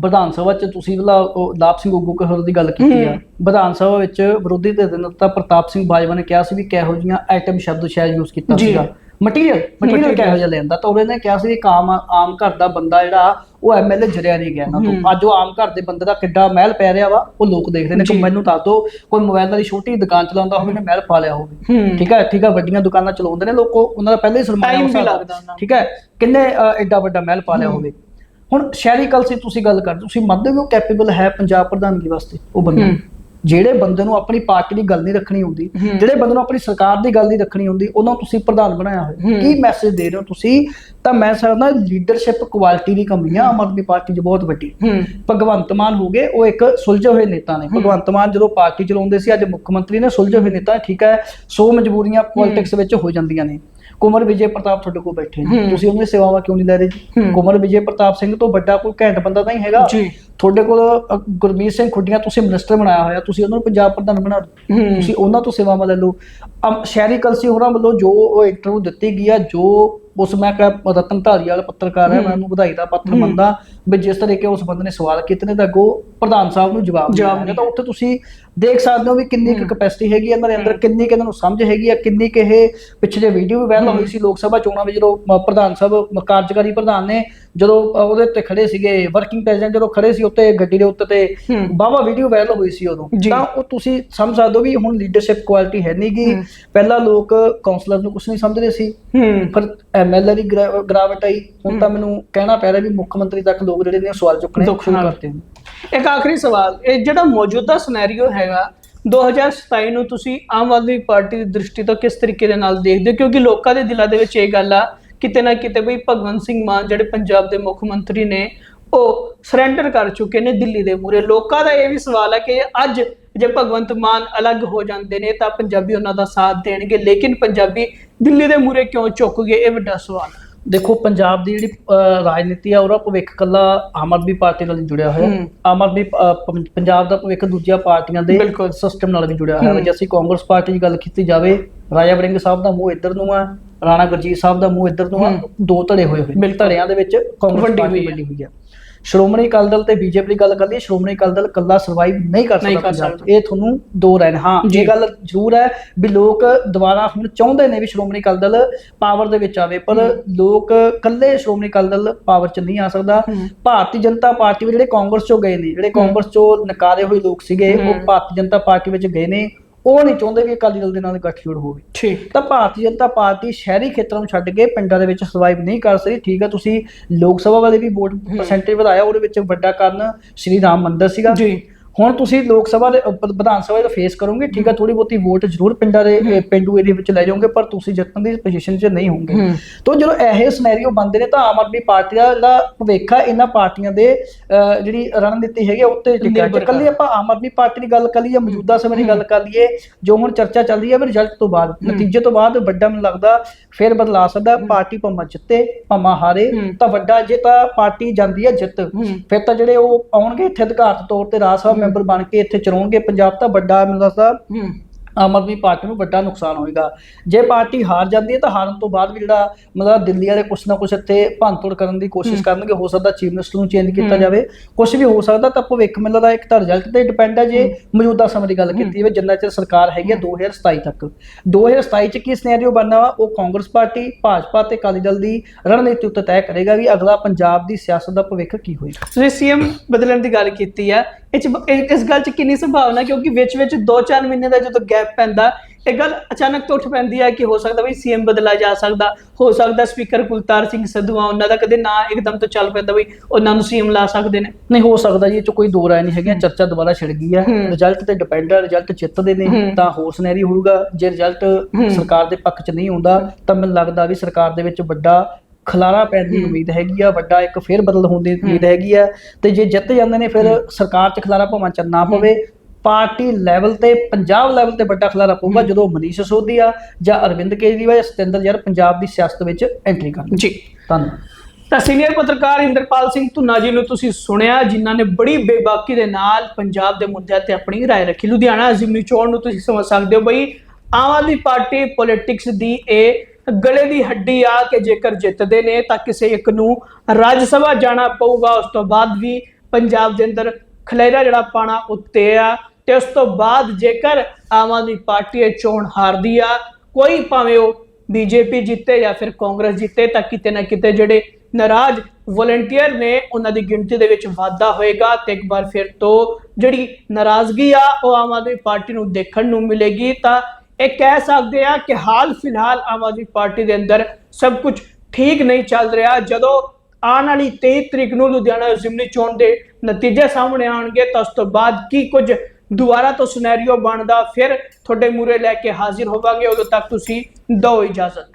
S1: ਵਿਧਾਨ ਸਭਾ 'ਚ ਤੁਸੀਂ ਲਾਭ ਸਿੰਘ ਉਗੂ ਕਹਰ ਦੀ ਗੱਲ ਕੀਤੀ ਆ। ਵਿਧਾਨ ਸਭਾ ਵਿੱਚ ਵਿਰੋਧੀ ਧਿਰ ਦੇ ਨੇਤਾ ਪ੍ਰਤਾਪ ਸਿੰਘ ਬਾਜਵਾ ਨੇ ਕਿਹਾ ਸੀ ਵੀ ਕਿਹੋ ਜੀਆਂ ਆਈਟਮ ਸ਼ਬਦ ਸ਼ਾਇਦ ਯੂਜ਼ ਕੀਤਾ। ਸੀਗਾ ਮਟੀਰੀਅਲ ਮਟੀਰੀਅਲ। ਕਿਹੋ ਜਿਹਾ ਲੈਂਦਾ ਤਾਂ ਉਹਨੇ ਕਿਹਾ ਸੀ ਕਿ ਆਮ ਆਮ ਘਰ ਦਾ ਬੰਦਾ ਜਿਹੜਾ ਉਹ ਐਮਐਲਏ ਜਰਿਆ ਨਹੀਂ ਗਿਆ ਨਾ ਤੋਂ
S2: ਹੂੰ।
S1: ਅੱਜ ਉਹ ਆਮ ਘਰ ਦੇ ਬੰਦੇ ਦਾ ਕਿੱਡਾ ਮਹਿਲ ਪੈ ਰਿਹਾ ਵਾ ਉਹ ਲੋਕ ਦੇਖਦੇ ਨੇ ਕਿ। ਮੈਨੂੰ ਦੱਸ ਦਿਓ ਕੋਈ ਮੋਬਾਈਲ ਦੀ ਛੋਟੀ ਦੁਕਾਨ ਚਲਾਉਂਦਾ ਹੋਵੇ ਨੇ ਮਹਿਲ ਪਾ ਲਿਆ ਹੋਵੇ
S2: ਹੂੰ
S1: ਠੀਕ ਹੈ ਠੀਕ ਹੈ ਵੱਡੀਆਂ ਦੁਕਾਨਾਂ ਚਲਾਉਂਦੇ ਨੇ ਲੋਕ ਉਹ- ਉਹਨਾਂ ਦਾ ਪਹਿਲੇ ਹੀ ਸਰਮਾਇਆ ਦਾ।
S2: ਉਹਨਾਂ ਨੂੰ।
S1: ਠੀਕ ਹੈ ਕਿੰਨੇ ਐਡਾ ਵੱਡਾ ਮਹਿਲ ਪਾ ਲਿਆ ਹੋਵੇ ਹੁਣ ਸ਼ਹਿਰੀ ਕਲਸੀ ਤੁਸੀਂ ਗੱਲ ਕਰ ਤੁਸੀਂ ਮੰਨਦੇ ਹੋ ਕੈਪੇਬਲ ਹੈ ਪੰਜਾਬ ਪ੍ਰਧਾਨਗੀ ਵਾਸਤੇ ਉਹ ਬੰਦਾ
S2: ਹੂੰ।
S1: ਜਿਹੜੇ ਬੰਦੇ ਨੂੰ ਆਪਣੀ ਪਾਰਟੀ ਦੀ ਗੱਲ ਨਹੀਂ ਰੱਖਣੀ ਹੁੰਦੀ
S2: ਹੂੰ।
S1: ਜਿਹੜੇ ਬੰਦੇ ਨੂੰ ਆਪਣੀ ਸਰਕਾਰ ਦੀ ਗੱਲ ਨਹੀਂ ਰੱਖਣੀ ਹੁੰਦੀ ਉਹਨਾਂ ਨੂੰ ਤੁਸੀਂ ਪ੍ਰਧਾਨ ਬਣਾਇਆ ਹੋਇਆ।
S2: ਹੂੰ।
S1: ਕੀ ਮੈਸੇਜ ਦੇ ਰਹੇ ਹੋ ਤੁਸੀਂ? ਤਾਂ ਮੈਂ ਸਮਝਦਾ ਲੀਡਰਸ਼ਿਪ ਕੁਆਲਿਟੀ ਦੀ ਕਮੀ ਆ ਆਮ ਆਦਮੀ ਪਾਰਟੀ 'ਚ ਬਹੁਤ ਵੱਡੀ।
S2: ਹੂੰ।
S1: ਭਗਵੰਤ ਮਾਨ ਹੋ ਗਏ ਉਹ ਇੱਕ ਸੁਲਝੇ ਹੋਏ ਨੇਤਾ ਨੇ। ਭਗਵੰਤ ਮਾਨ ਜਦੋਂ ਪਾਰਟੀ ਚਲਾਉਂਦੇ ਸੀ ਅੱਜ ਮੁੱਖ ਮੰਤਰੀ ਨੇ ਸੁਲਝੇ ਹੋਏ ਨੇਤਾ ਠੀਕ ਹੈ ਸੋ ਮਜਬੂਰੀਆਂ ਪੋਲਿਟਿਕਸ ਵਿੱਚ ਹੋ ਜਾਂਦੀਆਂ ਨੇ। ਕੁਮਰ ਵਿਜੇ ਪ੍ਰਤਾਪ ਤੁਹਾਡੇ ਕੋਲ ਬੈਠੇ ਨੇ।
S2: ਹੂੰ।
S1: ਤੁਸੀਂ ਉਹਨਾਂ ਦੀ ਸੇਵਾਵਾਂ ਕਿਉਂ ਨਹੀਂ ਲੈ ਰਹੇ ਜੀ?
S2: ਹੂੰ।
S1: ਕੁਮਰ ਵਿਜੇ ਪ੍ਰਤਾਪ ਸਿੰਘ ਤੋਂ ਵੱਡਾ ਕੋਈ ਘੈਂਟ ਬੰਦਾ ਤਾਂ ਨਹੀਂ ਹੈਗਾ।
S2: ਜੀ।
S1: ਤੁਹਾਡੇ ਕੋਲ ਅ, ਗੁਰਮੀਤ ਸਿੰਘ ਖੁੱਡੀਆਂ ਤੁਸੀਂ ਮਿਨਿਸਟਰ ਬਣਾਇਆ ਹੋਇਆ ਤੁਸੀਂ ਉਹਨਾਂ ਨੂੰ ਪੰਜਾਬ ਪ੍ਰਧਾਨ ਬਣਾ ਦਿਓ। ਤੁਸੀਂ ਉਹਨਾਂ ਤੋਂ ਸੇਵਾਵਾਂ ਲੈ ਲਓ ਅਮ ਸ਼ਹਿਰੀ ਕਲਸੀ ਹੋਰਾਂ ਵੱਲੋਂ ਜੋ ਉਹ ਇੰਟਰਵਿਊ ਦਿੱਤੀ ਗਈ ਆ ਜੋ ਉਸ ਮੈਂ ਕਹ ਰਤਨ ਧਾਰੀਵਾਲ ਪੱਤਰਕਾਰ ਹੈ ਮੈਂ ਉਹਨੂੰ ਵਧਾਈ ਦਾ ਪਾਤਰ। ਮੰਨਦਾ ਵੀ ਜਿਸ ਤਰੀਕੇ ਉਸ ਬੰਦੇ ਨੇ ਸਵਾਲ ਕੀਤੇ ਨੇ ਤਾਂ ਅੱਗੋਂ ਪ੍ਰਧਾਨ ਸਾਹਿਬ ਨੂੰ ਜਵਾਬ
S2: ਜਵਾਬ ਨਹੀਂ।
S1: ਤਾਂ ਉੱਥੇ ਤੁਸੀਂ ਦੇਖ ਸਕਦੇ ਹੋ ਵੀ ਕਿੰਨੀ ਕੁ। ਕਪੈਸਿਟੀ ਹੈਗੀ ਇਹਨਾਂ ਦੇ ਅੰਦਰ। ਕਿੰਨੀ ਕਿ ਇਹਨਾਂ ਨੂੰ ਸਮਝ ਹੈਗੀ ਆ ਕਿੰਨੀ ਕਿ ਇਹ ਪਿੱਛੇ ਜੇ ਵੀਡੀਓ ਵੀ ਵਾਇਰਲ ਹੋਈ ਸੀ ਲੋਕ ਸਭਾ ਚੋਣਾਂ ਵਿੱਚ ਜਦੋਂ ਅ, ਪ੍ਰਧਾਨ ਸਾਹਿਬ ਕਾਰਜਕਾਰੀ ਪ੍ਰਧਾਨ ਨੇ ਜਦੋਂ ਅ, ਉਹਦੇ ਉੱਤੇ ਖੜੇ ਸੀਗੇ ਵਰਕਿੰਗ ਪ੍ਰੈਜ਼ੀਡੈਂਟ ਜਦੋਂ ਖੜੇ ਸੀ ਉੱਤੇ ਗੱਡੀ ਦੇ ਉੱਤੇ ਤੇ। ਬਾਵਾ ਵੀਡੀਓ ਵਾਇਰਲ ਹੋਈ ਸੀ ਉਦੋਂ। ਤਾਂ ਉਹ ਤੁਸੀਂ ਸਮਝ ਸਕਦੇ ਹੋ ਵੀ ਹੁਣ ਲੀਡਰਸ਼ਿਪ ਕੁਆਲਿਟੀ ਹੈ ਨਹੀਂਗੀ
S2: ਹੂੰ।
S1: ਪਹਿਲਾਂ ਲੋਕ ਕਾਉਂਸਲਰ ਨੂੰ ਕੁਝ ਨਹੀਂ ਸਮਝਦੇ ਸੀ ਪਰ ਐਮਐਲਏ ਦੀ ਗਰਾ- ਗਿਰਾਵਟ ਆਈ ਹੁਣ ਤਾਂ ਮੈਨੂੰ ਕਹਿਣਾ ਪੈ ਰਿਹਾ ਵੀ ਮੁੱਖ ਮੰਤਰੀ ਤੱਕ ਲੋਕ ਜਿਹੜੇ ਨੇ ਸਵਾਲ ਚੁੱਕਣੇ ਸ਼ੁਰੂ। ਕਰਤੇ
S2: ਇੱਕ ਆਖਰੀ ਸਵਾਲ ਇਹ ਜਿਹੜਾ ਮੌਜੂਦਾ ਸਿਨੈਰੀਓ ਹੈਗਾ 2027 ਨੂੰ ਤੁਸੀਂ ਆਮ ਆਦਮੀ ਪਾਰਟੀ ਦੀ ਦ੍ਰਿਸ਼ਟੀ ਤੋਂ ਕਿਸ ਤਰੀਕੇ ਦੇ ਨਾਲ ਦੇਖਦੇ ਹੋ ਕਿਉਂਕਿ ਲੋਕਾਂ ਦੇ ਦਿਲਾਂ ਦੇ ਵਿੱਚ ਇਹ ਗੱਲ ਆ ਕਿਤੇ ਨਾ ਕਿਤੇ ਬਈ ਭਗਵੰਤ ਸਿੰਘ ਮਾਨ ਜਿਹੜੇ ਪੰਜਾਬ ਦੇ ਮੁੱਖ ਮੰਤਰੀ ਨੇ ਉਹ ਸਰੈਂਡਰ ਕਰ ਚੁੱਕੇ ਨੇ ਦਿੱਲੀ ਦੇ ਮੂਰੇ ਲੋਕਾਂ ਦਾ ਇਹ ਵੀ ਸਵਾਲ ਹੈ ਕਿ ਅੱਜ ਜੇ ਭਗਵੰਤ ਮਾਨ ਅਲੱਗ ਹੋ ਜਾਂਦੇ ਨੇ ਤਾਂ ਪੰਜਾਬੀ ਉਹਨਾਂ ਦਾ ਸਾਥ ਦੇਣਗੇ ਲੇਕਿਨ ਪੰਜਾਬੀ ਦਿੱਲੀ ਦੇ ਮੂਰੇ ਕਿਉਂ ਝੁੱਕ ਗਏ ਇਹ ਵੱਡਾ ਸਵਾਲ ਹੈ
S1: ਦੇਖੋ ਪੰਜਾਬ ਦੀ ਜਿਹੜੀ ਰਾਜਨੀਤੀ ਆ ਉਹਦਾ ਭਵਿੱਖ ਕੱਲਾ ਆਮ ਆਦਮੀ ਪਾਰਟੀ ਨਾਲ ਜੁੜਿਆ ਹੋਇਆ
S2: ਹੂੰ।
S1: ਆਮ ਆਦਮੀ ਪੰਜਾਬ ਦਾ ਭਵਿੱਖ ਦੂਜੀਆਂ ਪਾਰਟੀਆਂ ਦੇ। ਸਿਸਟਮ ਨਾਲ ਵੀ ਜੁੜਿਆ ਹੋਇਆ
S2: ਹੂੰ।
S1: ਜੇ ਅਸੀਂ ਕਾਂਗਰਸ ਪਾਰਟੀ ਦੀ ਗੱਲ ਕੀਤੀ ਜਾਵੇ ਰਾਜਾ ਵੜਿੰਗ ਸਾਹਿਬ ਦਾ ਮੂੰਹ ਇੱਧਰ ਨੂੰ ਆ ਰਾਣਾ ਗੁਰਜੀਤ ਸਾਹਿਬ ਦਾ ਮੂੰਹ ਇੱਧਰ ਨੂੰ ਆ। ਦੋ ਧੜੇ ਹੋਏ ਹੋਏ। ਧੜਿਆਂ ਦੇ ਵਿੱਚ ਕਾਂਗਰਸ ਪਾਰਟੀ। ਵੱਡੀ ਹੋਈ ਆ ਸ਼੍ਰੋਮਣੀ ਅਕਾਲੀ ਦਲ ਤੇ ਬੀਜੇਪੀ ਦੀ ਗੱਲ ਕਰੀਏ ਸ਼੍ਰੋਮਣੀ ਅਕਾਲੀ ਦਲ ਕੱਲਾ ਸਰਵਾਈਵ ਨਹੀਂ ਕਰ
S2: ਨਹੀਂ
S1: ਸਕਦਾ
S2: ਕਰ
S1: ਪੰਜਾਬ 'ਚ।
S2: ਸਕਦਾ।
S1: ਇਹ ਤੁਹਾਨੂੰ ਦੋ ਰਹਿਣ ਹਾਂ
S2: ਜੀ।
S1: ਇਹ ਗੱਲ ਜ਼ਰੂਰ ਹੈ ਵੀ ਲੋਕ ਦੁਬਾਰਾ ਹੁਣ ਚਾਹੁੰਦੇ ਨੇ ਵੀ ਸ਼੍ਰੋਮਣੀ ਅਕਾਲੀ ਦਲ ਪਾਵਰ ਦੇ ਵਿੱਚ ਆਵੇ ਪਰ ਲੋਕ ਕੱਲੇ ਸ਼੍ਰੋਮਣੀ ਅਕਾਲੀ ਦਲ ਪਾਵਰ 'ਚ ਨਹੀਂ ਆ ਸਕਦਾ
S2: ਹੂੰ।
S1: ਭਾਰਤੀ ਜਨਤਾ ਪਾਰਟੀ ਵੀ ਜਿਹੜੇ ਕਾਂਗਰਸ 'ਚੋਂ ਗਏ ਨੇ ਜਿਹੜੇ ਕਾਂਗਰਸ 'ਚੋਂ ਨਕਾਰੇ ਹੋਏ ਲੋਕ ਸੀਗੇ ਉਹ
S2: ਹੂੰ।
S1: ਭਾਰਤੀ ਜਨਤਾ ਪਾਰਟੀ ਵਿੱਚ ਗਏ ਨੇ ਉਹ ਨਹੀਂ ਚਾਹੁੰਦੇ ਵੀ ਅਕਾਲੀ ਦਲ ਦੇ ਨਾਲ ਗੱਠਜੋੜ ਹੋਵੇ।
S2: ਠੀਕ।
S1: ਤਾਂ ਭਾਰਤੀ ਜਨਤਾ ਪਾਰਟੀ ਸ਼ਹਿਰੀ ਖੇਤਰਾਂ ਨੂੰ ਛੱਡ ਕੇ ਪਿੰਡਾਂ ਦੇ ਵਿੱਚ ਸਰਵਾਈਵ ਨਹੀਂ ਕਰ ਸਕਦੀ ਠੀਕ ਹੈ ਤੁਸੀਂ ਲੋਕ ਸਭਾ ਵਾਲੇ ਵੀ ਵੋਟ ਪਰਸੈਂਟੇਜ ਵਧਾਇਆ ਉਹਦੇ ਵਿੱਚ ਵੱਡਾ ਕਾਰਨ ਸ਼੍ਰੀ ਰਾਮ ਮੰਦਿਰ ਸੀਗਾ।
S2: ਜੀ।
S1: ਹੁਣ ਤੁਸੀਂ ਲੋਕ ਸਭਾ ਦੇ ਵਿਧਾਨ ਸਭਾ ਦਾ ਫੇਸ ਕਰੋਗੇ ਠੀਕ ਹੈ ਥੋੜੀ ਬਹੁਤੀ ਵੋਟ ਜ਼ਰੂਰ ਪਿੰਡਾਂ ਦੇ ਅ, ਪਿੰਡੂ ਏਰੀਆ ਵਿੱਚ ਲੈ ਜਾਓਗੇ ਪਰ ਤੁਸੀਂ ਜਿੱਤਣ ਦੀ ਪੋਜੀਸ਼ਨ 'ਚ ਨਹੀਂ ਹੋਵੋਗੇ।
S2: ਹੂੰ।
S1: ਤੋਂ ਜਦੋਂ ਇਹ ਸਿਨੈਰੀਓ ਬਣਦੇ ਨੇ ਤਾਂ ਆਮ ਆਦਮੀ ਪਾਰਟੀ ਦਾ ਜਿਹੜਾ ਭਵਿੱਖ ਆ ਇਹਨਾਂ ਪਾਰਟੀਆਂ ਦੇ ਜਿਹੜੀ ਰਣਨੀਤੀ ਹੈਗੀ ਆ ਉੱਤੇ ਟਿਕਿਆ
S2: ਨਿਰਭਰ
S1: ਜੇ ਕੱਲੀ ਆਪਾਂ ਆਮ ਆਦਮੀ ਪਾਰਟੀ ਦੀ ਗੱਲ ਕਰ ਲਈਏ ਮੌਜੂਦਾ ਸਮੇਂ ਦੀ ਗੱਲ ਕਰ ਲਈਏ ਜੋ ਹੁਣ ਚਰਚਾ ਚੱਲ ਰਹੀ ਹੈ ਵੀ ਰਿਜ਼ਲਟ ਤੋਂ ਬਾਅਦ ਨਤੀਜੇ ਤੋਂ ਬਾਅਦ ਵੱਡਾ ਮੈਨੂੰ ਲੱਗਦਾ ਫੇਰ ਬਦਲਾ ਸਕਦਾ ਪਾਰਟੀ ਭਾਵੇਂ ਜਿੱਤੇ ਭਾਵੇਂ ਹਾਰੇ। ਤਾਂ ਵੱਡਾ ਜੇ ਤਾਂ ਪਾਰਟੀ ਜਾਂਦੀ ਹੈ ਜਿੱਤ। ਫਿਰ ਤਾਂ ਜਿਹੜੇ ਉਹ ਆਉਣਗੇ ਇੱਥੇ ਅਧਿਕਾਰਤ ਤੌਰ ਤੇ ਰਾਜ ਸਭਾ ਮੈਂਬਰ ਬਣ ਕੇ ਇੱਥੇ ਚਰੋਣਗੇ ਪੰਜਾਬ ਤਾਂ ਵੱਡਾ ਮੈਨੂੰ
S2: ਹੂੰ।
S1: ਆਮ ਆਦਮੀ ਪਾਰਟੀ ਨੂੰ ਵੱਡਾ ਨੁਕਸਾਨ ਹੋਏਗਾ। ਜੇ ਪਾਰਟੀ ਹਾਰ ਜਾਂਦੀ ਹੈ ਤਾਂ ਹਾਰਨ ਤੋਂ ਬਾਅਦ ਵੀ ਜਿਹੜਾ ਮਤਲਬ ਦਿੱਲੀ ਵਾਲੇ ਕੁਛ ਨਾ ਕੁਛ ਇੱਥੇ ਭੰਨਤੋੜ ਕਰਨ ਦੀ ਕੋਸ਼ਿਸ਼ ਕਰਨਗੇ ਹੋ ਸਕਦਾ ਚੀਫ ਮਿਨਿਸਟਰ ਨੂੰ ਚੇਂਜ ਕੀਤਾ ਜਾਵੇ। ਕੁਛ ਵੀ ਹੋ ਸਕਦਾ ਤਾਂ ਭਵਿੱਖ ਮੈਨੂੰ ਲੱਗਦਾ ਇੱਕ ਤਾਂ ਰਿਜ਼ਲਟ ਤੇ ਡਿਪੈਂਡ ਹੈ ਜੇ ਮੌਜੂਦਾ ਸਮੇਂ ਦੀ ਗੱਲ ਕੀਤੀ ਹੋਵੇ ਜਿੰਨਾ ਚਿਰ ਸਰਕਾਰ ਹੈਗੀ ਹੈ 2027 ਤੱਕ। 2027 ਚ ਕੀ ਸਿਨੈਰੀਓ ਬਣਨਾ ਵਾ? ਉਹ ਕਾਂਗਰਸ ਪਾਰਟੀ ਭਾਜਪਾ ਤੇ ਅਕਾਲੀ ਦਲ ਦੀ ਰਣਨੀਤੀ ਉੱਤੇ ਤੈਅ ਕਰੇਗਾ ਵੀ ਅਗਲਾ ਪੰਜਾਬ ਦੀ ਸਿਆਸਤ ਦਾ ਭਵਿੱਖ ਕੀ ਹੋਏਗਾ।
S2: ਤੁਸੀਂ ਸੀਐਮ ਬਦਲਣ ਦੀ ਗੱਲ ਕੀਤੀ ਹੈ। ਇਹ 'ਚ ਬ- ਇਹ- ਇਸ ਗੱਲ 'ਚ ਕਿੰਨੀ ਸੰਭਾਵਨਾ ਕਿਉਂਕਿ ਵਿੱਚ ਵਿੱਚ 2-4 ਮਹੀਨੇ ਦਾ ਜਦੋਂ ਗੈਪ ਪੈਂਦਾ ਇਹ ਗੱਲ ਅਚਾਨਕ ਤੋਂ ਉੱਠ ਪੈਂਦੀ ਹੈ ਕਿ ਹੋ ਸਕਦਾ ਵੀ ਸੀਐਮ ਬਦਲਾ ਜਾ ਸਕਦਾ ਹੋ ਸਕਦਾ ਸਪੀਕਰ ਕੁਲਤਾਰ ਸਿੰਘ ਸੰਧੂ ਆ ਉਹਨਾਂ ਦਾ ਕਦੇ ਨਾਂ ਇੱਕਦਮ ਤੋਂ ਚੱਲ ਪੈਂਦਾ ਵੀ ਉਹਨਾਂ ਨੂੰ ਸੀਐਮ ਲਾ ਸਕਦੇ ਨੇ।
S1: ਨਹੀਂ ਹੋ ਸਕਦਾ ਜੀ ਇਹ ਚ ਕੋਈ ਦੋ ਰਾਏ ਨਹੀਂ ਹੈਗੀਆਂ ਚਰਚਾ ਦੁਬਾਰਾ ਛਿੜ ਗਈ ਹੈ।
S2: ਹੂੰ।
S1: ਰਿਜ਼ਲਟ ਤੇ ਡਿਪੈਂਡ ਹੈ ਰਿਜ਼ਲਟ ਜਿੱਤਦੇ ਨੇ
S2: ਹੂੰ।
S1: ਤਾਂ ਹੋਰ ਸਿਨੈਰੀ ਹੋਊਗਾ। ਜੇ ਰਿਜ਼ਲਟ ਸਰਕਾਰ ਦੇ ਪੱਖ 'ਚ ਨਹੀਂ ਹੁੰਦਾ ਤਾਂ ਮੈਨੂੰ ਲੱਗਦਾ ਵੀ ਸਰਕਾਰ ਦੇ ਵਿੱਚ ਵੱਡਾ ਖਲਾਰਾ ਪੈਣ ਦੀ ਉਮੀਦ ਹੈਗੀ ਆ ਵੱਡਾ ਇੱਕ ਫੇਰ ਬਦਲ ਹੋਣ ਦੀ ਉਮੀਦ ਹੈਗੀ ਆ ਤੇ ਜੇ ਜਿੱਤ ਜਾਂਦੇ ਨੇ ਫਿਰ ਸਰਕਾਰ 'ਚ ਖਲਾਰਾ ਭਾਵੇਂ ਚ ਨਾ ਪਵੇ ਪਾਰਟੀ ਲੈਵਲ ਤੇ ਪੰਜਾਬ ਲੈਵਲ ਤੇ ਵੱਡਾ ਖਲਾਰਾ ਪਊਗਾ ਜਦੋਂ ਮਨੀਸ਼ ਸਿਸੋਦੀਆ ਜਾਂ ਅਰਵਿੰਦ ਕੇਜਰੀਵਾਲ ਜਾਂ ਸਤਿੰਦਰ ਯਾਰ ਪੰਜਾਬ ਦੀ ਸਿਆਸਤ ਵਿੱਚ ਐਂਟਰੀ ਕਰਨ
S2: ਜੀ
S1: ਧੰਨਵਾਦ
S2: ਤਾਂ ਸੀਨੀਅਰ ਪੱਤਰਕਾਰ ਇੰਦਰਪਾਲ ਸਿੰਘ ਧੁੰਨਾ ਜੀ ਨੂੰ ਤੁਸੀਂ ਸੁਣਿਆ ਜਿਨ੍ਹਾਂ ਨੇ ਬੜੀ ਬੇਬਾਕੀ ਦੇ ਨਾਲ ਪੰਜਾਬ ਦੇ ਮੁੱਦਿਆਂ ਤੇ ਆਪਣੀ رائے ਰੱਖੀ ਲੁਧਿਆਣਾ ਜ਼ਿਮਨੀ ਚੋਣ ਨੂੰ ਤੁਸੀਂ ਸਮਝ ਸਕਦੇ ਹੋ ਬਈ ਆਮ ਆਦਮੀ ਪਾਰਟੀ ਪੋਲਿਟਿਕਸ ਦੀ ਇਹ ਗਲੇ ਦੀ ਹੱਡੀ ਆ ਕਿ ਜੇਕਰ ਜਿੱਤਦੇ ਨੇ ਤਾਂ ਕਿਸੇ ਇੱਕ ਨੂੰ ਰਾਜ ਸਭਾ ਜਾਣਾ ਪਊਗਾ। ਉਸ ਤੋਂ ਬਾਅਦ ਵੀ ਪੰਜਾਬ ਦੇ ਅੰਦਰ ਖਲੇਰਾ ਜਿਹੜਾ ਪਾਣਾ ਉੱਤੇ ਆ ਤੇ ਉਸ ਤੋਂ ਬਾਅਦ ਜੇਕਰ ਆਮ ਆਦਮੀ ਪਾਰਟੀ ਇਹ ਚੋਣ ਹਾਰਦੀ ਆ, ਕੋਈ ਭਾਵੇਂ ਉਹ ਬੀਜੇਪੀ ਜਿੱਤੇ ਜਾਂ ਫਿਰ ਕਾਂਗਰਸ ਜਿੱਤੇ ਤਾਂ ਕਿਤੇ ਨਾ ਕਿਤੇ ਜਿਹੜੇ ਨਾਰਾਜ਼ ਵੋਲੰਟੀਅਰ ਨੇ, ਉਹਨਾਂ ਦੀ ਗਿਣਤੀ ਦੇ ਵਿੱਚ ਵਾਧਾ ਹੋਏਗਾ ਤੇ ਇੱਕ ਵਾਰ ਫਿਰ ਤੋਂ ਜਿਹੜੀ ਨਾਰਾਜ਼ਗੀ ਆ ਉਹ ਆਮ ਆਦਮੀ ਪਾਰਟੀ ਨੂੰ ਦੇਖਣ ਨੂੰ ਮਿਲੇਗੀ ਤਾਂ ਇਹ ਕਹਿ ਸਕਦੇ ਆ ਕਿ ਹਾਲ ਫਿਲਹਾਲ ਆਮ ਆਦਮੀ ਪਾਰਟੀ ਦੇ ਅੰਦਰ ਸਭ ਕੁਝ ਠੀਕ ਨਹੀਂ ਚੱਲ ਰਿਹਾ। ਜਦੋਂ ਆਉਣ ਵਾਲੀ 23 ਤਰੀਕ ਨੂੰ ਲੁਧਿਆਣਾ ਜ਼ਿਮਨੀ ਚੋਣ ਦੇ ਨਤੀਜੇ ਸਾਹਮਣੇ ਆਉਣਗੇ, ਤਾਂ ਉਸ ਤੋਂ ਬਾਅਦ ਕੀ ਕੁਝ ਦੁਬਾਰਾ ਤੋਂ ਸਿਨੈਰੀਓ ਬਣਦਾ, ਫਿਰ ਤੁਹਾਡੇ ਮੂਰੇ ਲੈ ਕੇ ਹਾਜ਼ਰ ਹੋਵਾਂਗੇ। ਉਦੋਂ ਤੱਕ ਤੁਸੀਂ ਦਿਓ ਇਜਾਜ਼ਤ।